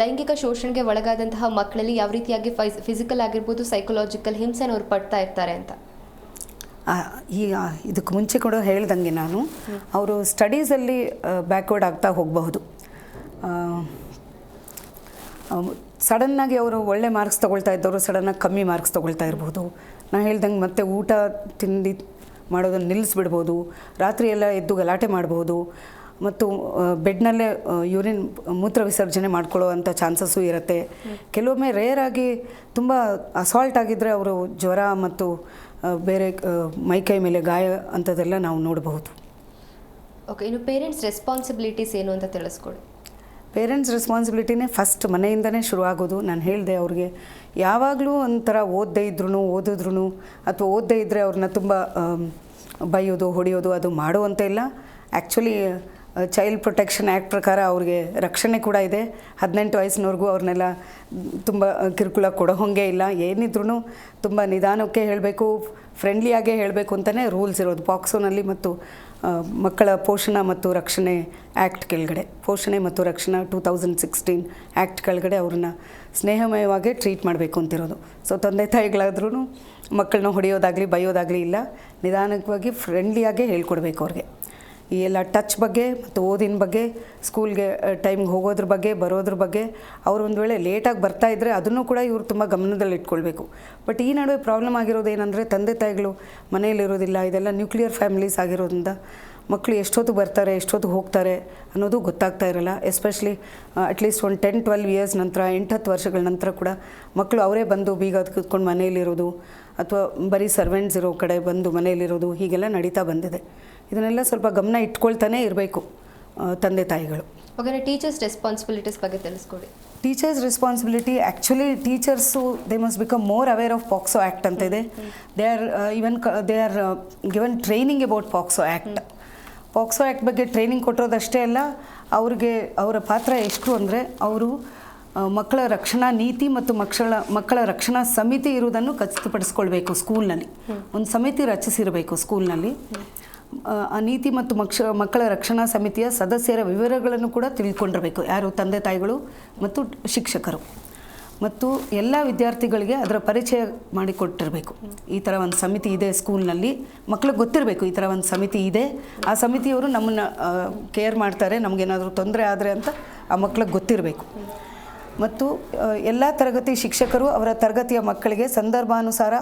Speaker 1: ಲೈಂಗಿಕ ಶೋಷಣೆಗೆ ಒಳಗಾದಂತಹ ಮಕ್ಕಳಲ್ಲಿ ಯಾವ ರೀತಿಯಾಗಿ ಫಿಸಿಕಲ್ ಆಗಿರ್ಬೋದು ಸೈಕಲಾಜಿಕಲ್ ಹಿಂಸೆನ ಅವ್ರು ಪಡ್ತಾ ಇರ್ತಾರೆ ಅಂತ?
Speaker 2: ಈ ಇದಕ್ಕೆ ಮುಂಚೆ ಕೂಡ ಹೇಳ್ದಂಗೆ ನಾನು. ಅವರು ಸ್ಟಡೀಸಲ್ಲಿ ಬ್ಯಾಕ್ವರ್ಡ್ ಆಗ್ತಾ ಹೋಗಬಹುದು. ಸಡನ್ನಾಗಿ ಅವರು ಒಳ್ಳೆ ಮಾರ್ಕ್ಸ್ ತೊಗೊಳ್ತಾ ಇದ್ದವರು ಸಡನ್ನಾಗಿ ಕಮ್ಮಿ ಮಾರ್ಕ್ಸ್ ತೊಗೊಳ್ತಾ ಇರ್ಬೋದು. ನಾನು ಹೇಳ್ದಂಗೆ ಮತ್ತೆ ಊಟ ತಿಂಡಿ ಮಾಡೋದನ್ನು ನಿಲ್ಲಿಸ್ಬಿಡ್ಬೋದು. ರಾತ್ರಿ ಎಲ್ಲ ಎದ್ದು ಗಲಾಟೆ ಮಾಡ್ಬೋದು. ಮತ್ತು ಬೆಡ್ನಲ್ಲೇ ಯೂರಿನ್ ಮೂತ್ರ ವಿಸರ್ಜನೆ ಮಾಡ್ಕೊಳ್ಳೋ ಅಂಥ ಚಾನ್ಸಸ್ಸು ಇರುತ್ತೆ. ಕೆಲವೊಮ್ಮೆ ರೇರ್ ಆಗಿ ತುಂಬ ಅಸಾಲ್ಟ್ ಆಗಿದ್ದರೆ ಅವರು ಜ್ವರ ಮತ್ತು ಬೇರೆ ಮೈಕೈ ಮೇಲೆ ಗಾಯ ಅಂಥದ್ದೆಲ್ಲ ನಾವು ನೋಡಬಹುದು.
Speaker 1: ಓಕೆ ಇನ್ನು ಪೇರೆಂಟ್ಸ್ ರೆಸ್ಪಾನ್ಸಿಬಿಲಿಟೀಸ್ ಏನು ಅಂತ ತಿಳಿಸ್ಕೊಡಿ.
Speaker 2: ಪೇರೆಂಟ್ಸ್ ರೆಸ್ಪಾನ್ಸಿಬಿಲಿಟಿನೇ ಫಸ್ಟ್ ಮನೆಯಿಂದನೇ ಶುರು ಆಗೋದು ನಾನು ಹೇಳಿದೆ ಅವ್ರಿಗೆ ಯಾವಾಗಲೂ ಒಂಥರ ಓದದೇ ಇದ್ರೂ ಓದಿದ್ರು ಅಥವಾ ಓದದೇ ಇದ್ದರೆ ಅವ್ರನ್ನ ತುಂಬ ಬೈಯೋದು, ಹೊಡೆಯೋದು ಅದು ಮಾಡುವಂತ ಇಲ್ಲ. ಆ್ಯಕ್ಚುಲಿ ಚೈಲ್ಡ್ ಪ್ರೊಟೆಕ್ಷನ್ ಆ್ಯಕ್ಟ್ ಪ್ರಕಾರ ಅವ್ರಿಗೆ ರಕ್ಷಣೆ ಕೂಡ ಇದೆ. ಹದಿನೆಂಟು ವಯಸ್ಸಿನವ್ರಿಗೂ ಅವ್ರನ್ನೆಲ್ಲ ತುಂಬ ಕಿರುಕುಳ ಕೊಡೋ ಹಾಗೆ ಇಲ್ಲ. ಏನಿದ್ರೂ ತುಂಬ ನಿಧಾನಕ್ಕೆ ಹೇಳಬೇಕು ಫ್ರೆಂಡ್ಲಿಯಾಗೇ ಹೇಳಬೇಕು ಅಂತಲೇ ರೂಲ್ಸ್ ಇರೋದು. ಪಾಕ್ಸೋನಲ್ಲಿ ಮತ್ತು ಮಕ್ಕಳ ಪೋಷಣ ಮತ್ತು ರಕ್ಷಣೆ ಆ್ಯಕ್ಟ್ ಕೆಳಗಡೆ. ಪೋಷಣೆ ಮತ್ತು ರಕ್ಷಣಾ ಟೂ ತೌಸಂಡ್ ಸಿಕ್ಸ್ಟೀನ್ ಆ್ಯಕ್ಟ್ ಕೆಳಗಡೆ ಅವ್ರನ್ನ ಸ್ನೇಹಮಯವಾಗೇ ಟ್ರೀಟ್ ಮಾಡಬೇಕು ಅಂತಿರೋದು. ಸೊ, ತಂದೆ ತಾಯಿಗಳಾದ್ರೂ ಮಕ್ಕಳನ್ನ ಹೊಡೆಯೋದಾಗಲಿ, ಬೈಯೋದಾಗಲಿ ಇಲ್ಲ. ನಿಧಾನವಾಗಿ ಫ್ರೆಂಡ್ಲಿಯಾಗೇ ಹೇಳ್ಕೊಡ್ಬೇಕು ಅವ್ರಿಗೆ. ಈ ಎಲ್ಲ ಟಚ್ ಬಗ್ಗೆ ಮತ್ತು ಓದಿನ ಬಗ್ಗೆ ಸ್ಕೂಲ್ಗೆ ಟೈಮ್ಗೆ ಹೋಗೋದ್ರ ಬಗ್ಗೆ, ಬರೋದ್ರ ಬಗ್ಗೆ ಅವ್ರು ಒಂದು ವೇಳೆ ಲೇಟಾಗಿ ಬರ್ತಾ ಇದ್ದರೆ ಅದನ್ನು ಕೂಡ ಇವರು ತುಂಬ ಗಮನದಲ್ಲಿ ಇಟ್ಕೊಳ್ಬೇಕು. ಬಟ್ ಈ ನಡುವೆ ಪ್ರಾಬ್ಲಮ್ ಆಗಿರೋದು ಏನಂದರೆ ತಂದೆ ತಾಯಿಗಳು ಮನೆಯಲ್ಲಿರೋದಿಲ್ಲ ಇದೆಲ್ಲ ನ್ಯೂಕ್ಲಿಯರ್ ಫ್ಯಾಮಿಲೀಸ್ ಆಗಿರೋದ್ರಿಂದ ಮಕ್ಕಳು ಎಷ್ಟೊತ್ತು ಬರ್ತಾರೆ, ಎಷ್ಟೊತ್ತು ಹೋಗ್ತಾರೆ ಅನ್ನೋದು ಗೊತ್ತಾಗ್ತಾ ಇರಲ್ಲ. ಎಸ್ಪೆಷಲಿ ಅಟ್ಲೀಸ್ಟ್ ಒಂದು ಟೆನ್ ಟ್ವೆಲ್ವ್ ಇಯರ್ಸ್ ನಂತರ ಎಂಟು ಹತ್ತು ವರ್ಷಗಳ ನಂತರ ಕೂಡ ಮಕ್ಕಳು ಅವರೇ ಬಂದು ಬೀಗ ಕೂತ್ಕೊಂಡು ಮನೆಯಲ್ಲಿರೋದು ಅಥವಾ ಬರೀ ಸರ್ವೆಂಟ್ಸ್ ಇರೋ ಕಡೆ ಬಂದು ಮನೆಯಲ್ಲಿರೋದು ಹೀಗೆಲ್ಲ ನಡೀತಾ ಬಂದಿದೆ. ಇದನ್ನೆಲ್ಲ ಸ್ವಲ್ಪ ಗಮನ ಇಟ್ಕೊಳ್ತಾನೆ ಇರಬೇಕು ತಂದೆ ತಾಯಿಗಳು.
Speaker 1: ಹಾಗಾದ್ರೆ ಟೀಚರ್ಸ್ ರೆಸ್ಪಾನ್ಸಿಬಿಲಿಟೀಸ್ ಬಗ್ಗೆ ತಿಳಿಸ್ಕೊಡಿ.
Speaker 2: Teachers responsibility actually teachers they must become more aware of POCSO act ಅಂತ ಇದೆ. They are even they are given training about POCSO act POCSO act ಬಗ್ಗೆ ಟ್ರೈನಿಂಗ್ ಕೊಟ್ಟಿರೋದಷ್ಟೇ ಅಲ್ಲ ಅವ್ರಿಗೆ ಅವರ ಪಾತ್ರ ಎಷ್ಟು ಅಂದರೆ ಅವರು ಮಕ್ಕಳ ರಕ್ಷಣಾ ನೀತಿ ಮತ್ತು ಮಕ್ಕಳ ಮಕ್ಕಳ ರಕ್ಷಣಾ ಸಮಿತಿ ಇರುವುದನ್ನು ಖಚಿತಪಡಿಸ್ಕೊಳ್ಬೇಕು ಸ್ಕೂಲ್ನಲ್ಲಿ ಒಂದು ಸಮಿತಿ ರಚಿಸಿರಬೇಕು ಸ್ಕೂಲ್ನಲ್ಲಿ ಆ, ಆ ನೀತಿ ಮತ್ತು ಮಕ್ಷ ಮಕ್ಕಳ ರಕ್ಷಣಾ ಸಮಿತಿಯ ಸದಸ್ಯರ ವಿವರಗಳನ್ನು ಕೂಡ ತಿಳ್ಕೊಂಡಿರಬೇಕು. ಯಾರು? ತಂದೆ ತಾಯಿಗಳು ಮತ್ತು ಶಿಕ್ಷಕರು. ಮತ್ತು ಎಲ್ಲ ವಿದ್ಯಾರ್ಥಿಗಳಿಗೆ ಅದರ ಪರಿಚಯ ಮಾಡಿಕೊಟ್ಟಿರಬೇಕು. ಈ ಥರ ಒಂದು ಸಮಿತಿ ಇದೆ ಸ್ಕೂಲ್ನಲ್ಲಿ. ಮಕ್ಕಳಿಗೆ ಗೊತ್ತಿರಬೇಕು ಈ ಥರ ಒಂದು ಸಮಿತಿ ಇದೆ. ಆ ಸಮಿತಿಯವರು ನಮ್ಮನ್ನು ಕೇರ್ ಮಾಡ್ತಾರೆ. ನಮಗೇನಾದರೂ ತೊಂದರೆ ಆದರೆ ಅಂತ ಆ ಮಕ್ಳಿಗೆ ಗೊತ್ತಿರಬೇಕು. ಮತ್ತು ಎಲ್ಲ ತರಗತಿ ಶಿಕ್ಷಕರು ಅವರ ತರಗತಿಯ ಮಕ್ಕಳಿಗೆ ಸಂದರ್ಭಾನುಸಾರ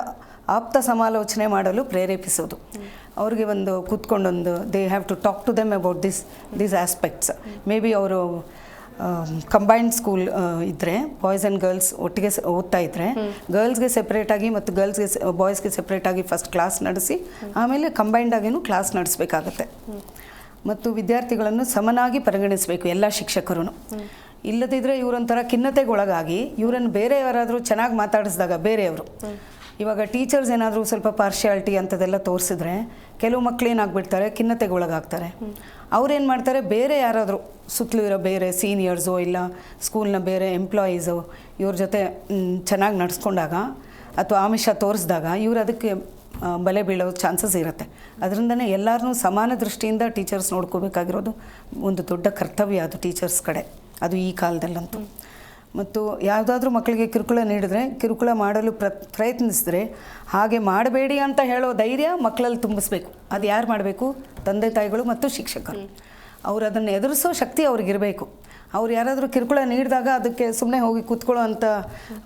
Speaker 2: ಆಪ್ತ ಸಮಾಲೋಚನೆ ಮಾಡಲು ಪ್ರೇರೇಪಿಸೋದು ಅವ್ರಿಗೆ ಒಂದು ಕೂತ್ಕೊಂಡೊಂದು they have to talk to them about this these aspects may be ಅವರು ಕಂಬೈನ್ಡ್ ಸ್ಕೂಲ್ ಇದ್ದರೆ ಬಾಯ್ಸ್ ಆ್ಯಂಡ್ ಗರ್ಲ್ಸ್ ಒಟ್ಟಿಗೆ ಓದ್ತಾ ಇದ್ದರೆ ಗರ್ಲ್ಸ್ಗೆ ಸೆಪ್ರೇಟಾಗಿ ಮತ್ತು ಗರ್ಲ್ಸ್ಗೆ ಬಾಯ್ಸ್ಗೆ ಸೆಪ್ರೇಟಾಗಿ ಫಸ್ಟ್ ಕ್ಲಾಸ್ ನಡೆಸಿ, ಆಮೇಲೆ ಕಂಬೈನ್ಡ್ ಆಗಿನೂ ಕ್ಲಾಸ್ ನಡೆಸಬೇಕಾಗತ್ತೆ. ಮತ್ತು ವಿದ್ಯಾರ್ಥಿಗಳನ್ನು ಸಮನಾಗಿ ಪರಿಗಣಿಸಬೇಕು ಎಲ್ಲ ಶಿಕ್ಷಕರು ಇಲ್ಲದಿದ್ದರೆ ಇವರೊಂಥರ ಖಿನ್ನತೆಗೆ ಒಳಗಾಗಿ ಇವರನ್ನು ಬೇರೆ ಯಾರಾದರೂ ಚೆನ್ನಾಗಿ ಮಾತಾಡಿಸಿದಾಗ ಬೇರೆಯವರು. ಇವಾಗ ಟೀಚರ್ಸ್ ಏನಾದರೂ ಸ್ವಲ್ಪ ಪಾರ್ಶಿಯಾಲಿಟಿ ಅಂಥದ್ದೆಲ್ಲ ತೋರಿಸಿದ್ರೆ ಕೆಲವು ಮಕ್ಕಳು ಏನಾಗ್ಬಿಡ್ತಾರೆ ಖಿನ್ನತೆಗೆ ಒಳಗಾಗ್ತಾರೆ ಅವ್ರೇನು ಮಾಡ್ತಾರೆ, ಬೇರೆ ಯಾರಾದರೂ, ಸುತ್ತಲೂ ಇರೋ ಬೇರೆ ಸೀನಿಯರ್ಸು ಇಲ್ಲ ಸ್ಕೂಲ್ನ ಬೇರೆ ಎಂಪ್ಲಾಯೀಸು ಇವ್ರ ಜೊತೆ ಚೆನ್ನಾಗಿ ನಡೆಸ್ಕೊಂಡಾಗ ಅಥವಾ ಆಮಿಷ ತೋರಿಸಿದಾಗ ಇವ್ರು ಅದಕ್ಕೆ ಬಲೆ ಬೀಳೋ ಚಾನ್ಸಸ್ ಇರುತ್ತೆ. ಅದರಿಂದನೇ ಎಲ್ಲರನ್ನೂ ಸಮಾನ ದೃಷ್ಟಿಯಿಂದ ಟೀಚರ್ಸ್ ನೋಡ್ಕೋಬೇಕಾಗಿರೋದು ಒಂದು ದೊಡ್ಡ ಕರ್ತವ್ಯ ಅದು ಟೀಚರ್ಸ್ ಕಡೆ. ಅದು ಈ ಕಾಲದಲ್ಲಂತೂ. ಮತ್ತು ಯಾವುದಾದ್ರೂ ಮಕ್ಕಳಿಗೆ ಕಿರುಕುಳ ನೀಡಿದ್ರೆ ಕಿರುಕುಳ ಮಾಡಲು ಪ್ರ, ಪ್ರಯತ್ನಿಸಿದ್ರೆ ಹಾಗೆ ಮಾಡಬೇಡಿ ಅಂತ ಹೇಳೋ ಧೈರ್ಯ ಮಕ್ಕಳಲ್ಲಿ ತುಂಬಿಸ್ಬೇಕು. ಅದು ಯಾರು ಮಾಡಬೇಕು? ತಂದೆ ತಾಯಿಗಳು ಮತ್ತು ಶಿಕ್ಷಕರು. ಅವರು ಅದನ್ನು ಎದುರಿಸೋ ಶಕ್ತಿ ಅವ್ರಿಗಿರಬೇಕು. ಅವ್ರು ಯಾರಾದರೂ ಕಿರುಕುಳ ನೀಡಿದಾಗ ಅದಕ್ಕೆ ಸುಮ್ಮನೆ ಹೋಗಿ ಕೂತ್ಕೊಳ್ಳೋ ಅಂಥ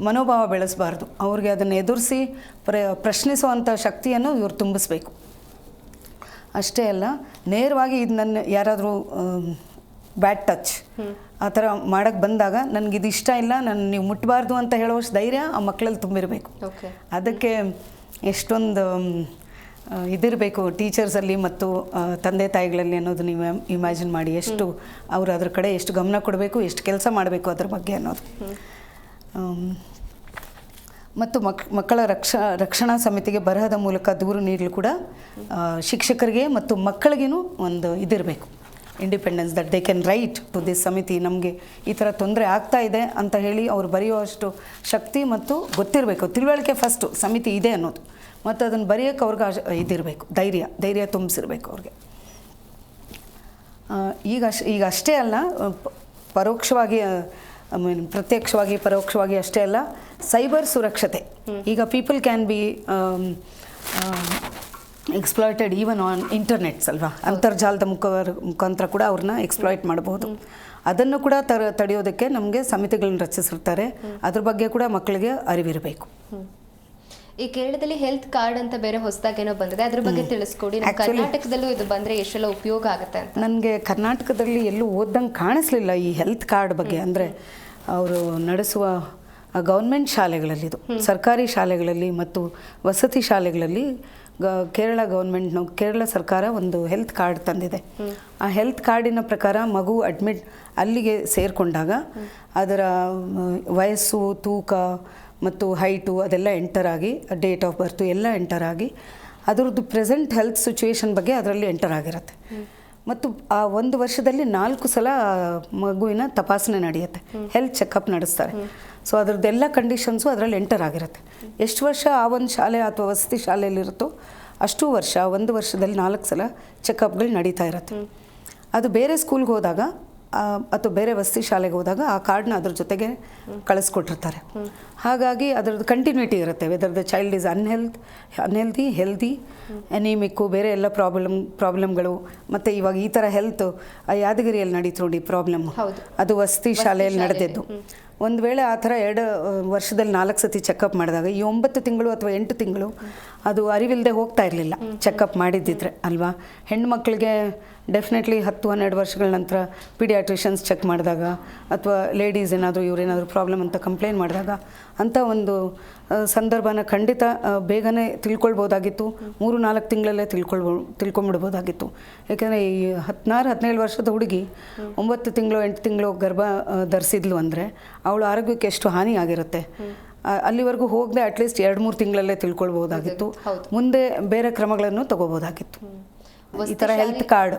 Speaker 2: ಮನೋಭಾವ ಬೆಳೆಸಬಾರ್ದು. ಅವ್ರಿಗೆ ಅದನ್ನು ಎದುರಿಸಿ ಪ್ರ ಪ್ರಶ್ನಿಸುವಂಥ ಶಕ್ತಿಯನ್ನು ಇವ್ರು ತುಂಬಿಸ್ಬೇಕು. ಅಷ್ಟೇ ಅಲ್ಲ, ನೇರವಾಗಿ ಇದು ನನ್ನ ಯಾರಾದರೂ ಬ್ಯಾಡ್ ಟಚ್. ಆ ಥರ ಮಾಡೋಕ್ಕೆ ಬಂದಾಗ ನನಗೆ ಇದು ಇಷ್ಟ ಇಲ್ಲ ನಾನು ನೀವು ಮುಟ್ಟಬಾರ್ದು ಅಂತ ಹೇಳುವಷ್ಟು ಧೈರ್ಯ ಆ ಮಕ್ಕಳಲ್ಲಿ ತುಂಬಿರಬೇಕು. ಅದಕ್ಕೆ ಎಷ್ಟೊಂದು ಇದಿರಬೇಕು ಟೀಚರ್ಸಲ್ಲಿ ಮತ್ತು ತಂದೆ ತಾಯಿಗಳಲ್ಲಿ ಅನ್ನೋದು ನೀವು ಇಮ್ಯಾಜಿನ್ ಮಾಡಿ ಎಷ್ಟು ಅವರು ಅದ್ರ ಕಡೆ ಎಷ್ಟು ಗಮನ ಕೊಡಬೇಕು ಎಷ್ಟು ಕೆಲಸ ಮಾಡಬೇಕು ಅದ್ರ ಬಗ್ಗೆ ಅನ್ನೋದು. ಮತ್ತು ಮಕ್ ಮಕ್ಕಳ ರಕ್ಷ ರಕ್ಷಣಾ ಸಮಿತಿಗೆ ಬರಹದ ಮೂಲಕ ದೂರು ನೀಡಲು ಕೂಡ ಶಿಕ್ಷಕರಿಗೆ ಮತ್ತು ಮಕ್ಕಳಿಗೇನು ಒಂದು ಇದಿರಬೇಕು. Independence that they can write to this ಸಮಿತಿ ನಮಗೆ ಈ ಥರ ತೊಂದರೆ ಆಗ್ತಾ ಇದೆ ಅಂತ ಹೇಳಿ ಅವ್ರು ಬರೆಯುವಷ್ಟು ಶಕ್ತಿ ಮತ್ತು ಗೊತ್ತಿರಬೇಕು. ತಿಳುವಳಿಕೆ ಫಸ್ಟು ಸಮಿತಿ ಇದೆ ಅನ್ನೋದು. ಮತ್ತು ಅದನ್ನು ಬರೆಯೋಕ್ಕೆ ಅವ್ರಿಗೆ ಇದಿರಬೇಕು. ಧೈರ್ಯ. ಧೈರ್ಯ ತುಂಬಿಸಿರ್ಬೇಕು ಅವ್ರಿಗೆ. ಈಗ ಅಶ್- ಈಗ ಅಷ್ಟೇ ಅಲ್ಲ ಪರೋಕ್ಷವಾಗಿ ಐ ಮೀನ್ ಪ್ರತ್ಯಕ್ಷವಾಗಿ ಪರೋಕ್ಷವಾಗಿ ಅಷ್ಟೇ ಅಲ್ಲ ಸೈಬರ್ ಸುರಕ್ಷತೆ. ಈಗ people can be exploited even on internets ಅಲ್ವಾ? ಅಂತರ್ಜಾಲದ ಮುಖ ಮುಖಾಂತರ ಕೂಡ ಅವ್ರನ್ನ ಎಕ್ಸ್ಪ್ಲಾಯ್ಟ್ ಮಾಡಬಹುದು ಅದನ್ನು ಕೂಡ ತರ ತಡೆಯೋದಕ್ಕೆ ನಮಗೆ ಸಮಿತಿಗಳನ್ನ ರಚಿಸಿರ್ತಾರೆ. ಅದ್ರ ಬಗ್ಗೆ ಕೂಡ ಮಕ್ಕಳಿಗೆ ಅರಿವಿರಬೇಕು.
Speaker 1: ಈ ಕೇರಳದಲ್ಲಿ ಹೆಲ್ತ್ ಕಾರ್ಡ್ ಅಂತ ಬೇರೆ ಹೊಸದಾಗಿ ಏನೋ ಬಂದಿದೆ. ಅದ್ರ ಬಗ್ಗೆ ತಿಳಿಸ್ಕೊಡಿ. ಕರ್ನಾಟಕದಲ್ಲೂ ಇದು ಬಂದ್ರೆ ಎಷ್ಟೆಲ್ಲ ಉಪಯೋಗ ಆಗುತ್ತೆ ಅಂತ.
Speaker 2: ನನಗೆ ಕರ್ನಾಟಕದಲ್ಲಿ ಎಲ್ಲೂ ಓದ್ದಂಗೆ ಕಾಣಿಸ್ಲಿಲ್ಲ ಈ ಹೆಲ್ತ್ ಕಾರ್ಡ್ ಬಗ್ಗೆ. ಅಂದರೆ ಅವರು ನಡೆಸುವ ಗೌರ್ಮೆಂಟ್ ಶಾಲೆಗಳಲ್ಲಿ ಇದು ಸರ್ಕಾರಿ ಶಾಲೆಗಳಲ್ಲಿ ಮತ್ತು ವಸತಿ ಶಾಲೆಗಳಲ್ಲಿ ಕೇರಳ ಗೌರ್ಮೆಂಟ್ನ ಕೇರಳ ಸರ್ಕಾರ ಒಂದು ಹೆಲ್ತ್ ಕಾರ್ಡ್ ತಂದಿದೆ. ಆ ಹೆಲ್ತ್ ಕಾರ್ಡಿನ ಪ್ರಕಾರ ಮಗು ಅಡ್ಮಿಟ್ ಅಲ್ಲಿಗೆ ಸೇರಿಕೊಂಡಾಗ ಅದರ ವಯಸ್ಸು, ತೂಕ ಮತ್ತು ಹೈಟು ಅದೆಲ್ಲ ಎಂಟರ್ ಆಗಿ ಡೇಟ್ ಆಫ್ ಬರ್ತು ಎಲ್ಲ ಎಂಟರ್ ಆಗಿ ಅದರದ್ದು ಪ್ರೆಸೆಂಟ್ ಹೆಲ್ತ್ ಸಿಚುವೇಶನ್ ಬಗ್ಗೆ ಅದರಲ್ಲಿ ಎಂಟರ್ ಆಗಿರುತ್ತೆ. ಮತ್ತು ಆ ಒಂದು ವರ್ಷದಲ್ಲಿ ನಾಲ್ಕು ಸಲ ಮಗುವಿನ ತಪಾಸಣೆ ನಡೆಯುತ್ತೆ. ಹೆಲ್ತ್ ಚೆಕಪ್ ನಡೆಸ್ತಾರೆ. ಸೊ ಅದರದ್ದೆಲ್ಲ ಕಂಡೀಷನ್ಸು ಅದರಲ್ಲಿ ಎಂಟರ್ ಆಗಿರುತ್ತೆ. ಎಷ್ಟು ವರ್ಷ ಆ ಒಂದು ಶಾಲೆ ಅಥವಾ ವಸತಿ ಶಾಲೆಯಲ್ಲಿರುತ್ತೋ ಅಷ್ಟು ವರ್ಷ ಒಂದು ವರ್ಷದಲ್ಲಿ ನಾಲ್ಕು ಸಲ ಚೆಕಪ್ಗಳು ನಡೀತಾ ಇರುತ್ತೆ. ಅದು ಬೇರೆ ಸ್ಕೂಲ್ಗೆ ಹೋದಾಗ ಅಥವಾ ಬೇರೆ ವಸತಿ ಶಾಲೆಗೆ ಹೋದಾಗ ಆ ಕಾರ್ಡ್ನ ಅದ್ರ ಜೊತೆಗೆ ಕಳಿಸ್ಕೊಟ್ಟಿರ್ತಾರೆ. ಹಾಗಾಗಿ ಅದರದ್ದು ಕಂಟಿನ್ಯೂಟಿ ಇರುತ್ತೆ. Whether the child is unhealth unhealthy healthy anaemic ಬೇರೆ ಎಲ್ಲ ಪ್ರಾಬ್ಲಮ್ ಪ್ರಾಬ್ಲಮ್ಗಳು ಮತ್ತು ಇವಾಗ ಈ ಥರ ಹೆಲ್ತ್ ಯಾದಗಿರಿಯಲ್ಲಿ ನಡೀತು ನೋಡಿ ಪ್ರಾಬ್ಲಮ್ ಅದು ವಸತಿ ಶಾಲೆಯಲ್ಲಿ ನಡೆದಿದ್ದು. ಒಂದು ವೇಳೆ ಆ ಥರ ಎರಡು ವರ್ಷದಲ್ಲಿ ನಾಲ್ಕು ಸತಿ ಚೆಕಪ್ ಮಾಡಿದಾಗ ಈ ಒಂಬತ್ತು ತಿಂಗಳು ಅಥವಾ ಎಂಟು ತಿಂಗಳು ಅದು ಅರಿವಿಲ್ಲದೆ ಹೋಗ್ತಾ ಇರಲಿಲ್ಲ ಚೆಕಪ್ ಮಾಡಿದ್ದಿದ್ರೆ ಅಲ್ವಾ? ಹೆಣ್ಮಕ್ಳಿಗೆ ಡೆಫಿನೆಟ್ಲಿ ಹತ್ತು ಹನ್ನೆರಡು ವರ್ಷಗಳ ನಂತರ ಪಿಡಿಯಾಟ್ರಿಷನ್ಸ್ ಚೆಕ್ ಮಾಡಿದಾಗ ಅಥವಾ ಲೇಡೀಸ್ ಏನಾದರೂ ಇವರೇನಾದರೂ ಪ್ರಾಬ್ಲಮ್ ಅಂತ ಕಂಪ್ಲೇಂಟ್ ಮಾಡಿದಾಗ ಅಂಥ ಒಂದು ಸಂದರ್ಭನ ಖಂಡಿತ ಬೇಗನೆ ತಿಳ್ಕೊಳ್ಬೋದಾಗಿತ್ತು. ಮೂರು ನಾಲ್ಕು ತಿಂಗಳಲ್ಲೇ ತಿಳ್ಕೊಳ್ಬೋ ತಿಳ್ಕೊಂಬಿಡ್ಬೋದಾಗಿತ್ತು. ಯಾಕೆಂದರೆ ಈ ಹದಿನಾರು ಹದಿನೇಳು ವರ್ಷದ ಹುಡುಗಿ ಒಂಬತ್ತು ತಿಂಗಳು ಎಂಟು ತಿಂಗಳು ಗರ್ಭ ಧರಿಸಿದ್ಲು ಅಂದರೆ ಅವಳ ಆರೋಗ್ಯಕ್ಕೆ ಎಷ್ಟು ಹಾನಿ ಆಗಿರುತ್ತೆ. ಅಲ್ಲಿವರೆಗೂ ಹೋಗದೆ ಅಟ್ಲೀಸ್ಟ್ ಎರಡು ಮೂರು ತಿಂಗಳಲ್ಲೇ ತಿಳ್ಕೊಳ್ಬೋದಾಗಿತ್ತು. ಮುಂದೆ ಬೇರೆ ಕ್ರಮಗಳನ್ನು ತಗೋಬೋದಾಗಿತ್ತು. ಈ
Speaker 1: ವಸತಿ
Speaker 2: ಹೆಲ್ತ್ ಕಾರ್ಡ್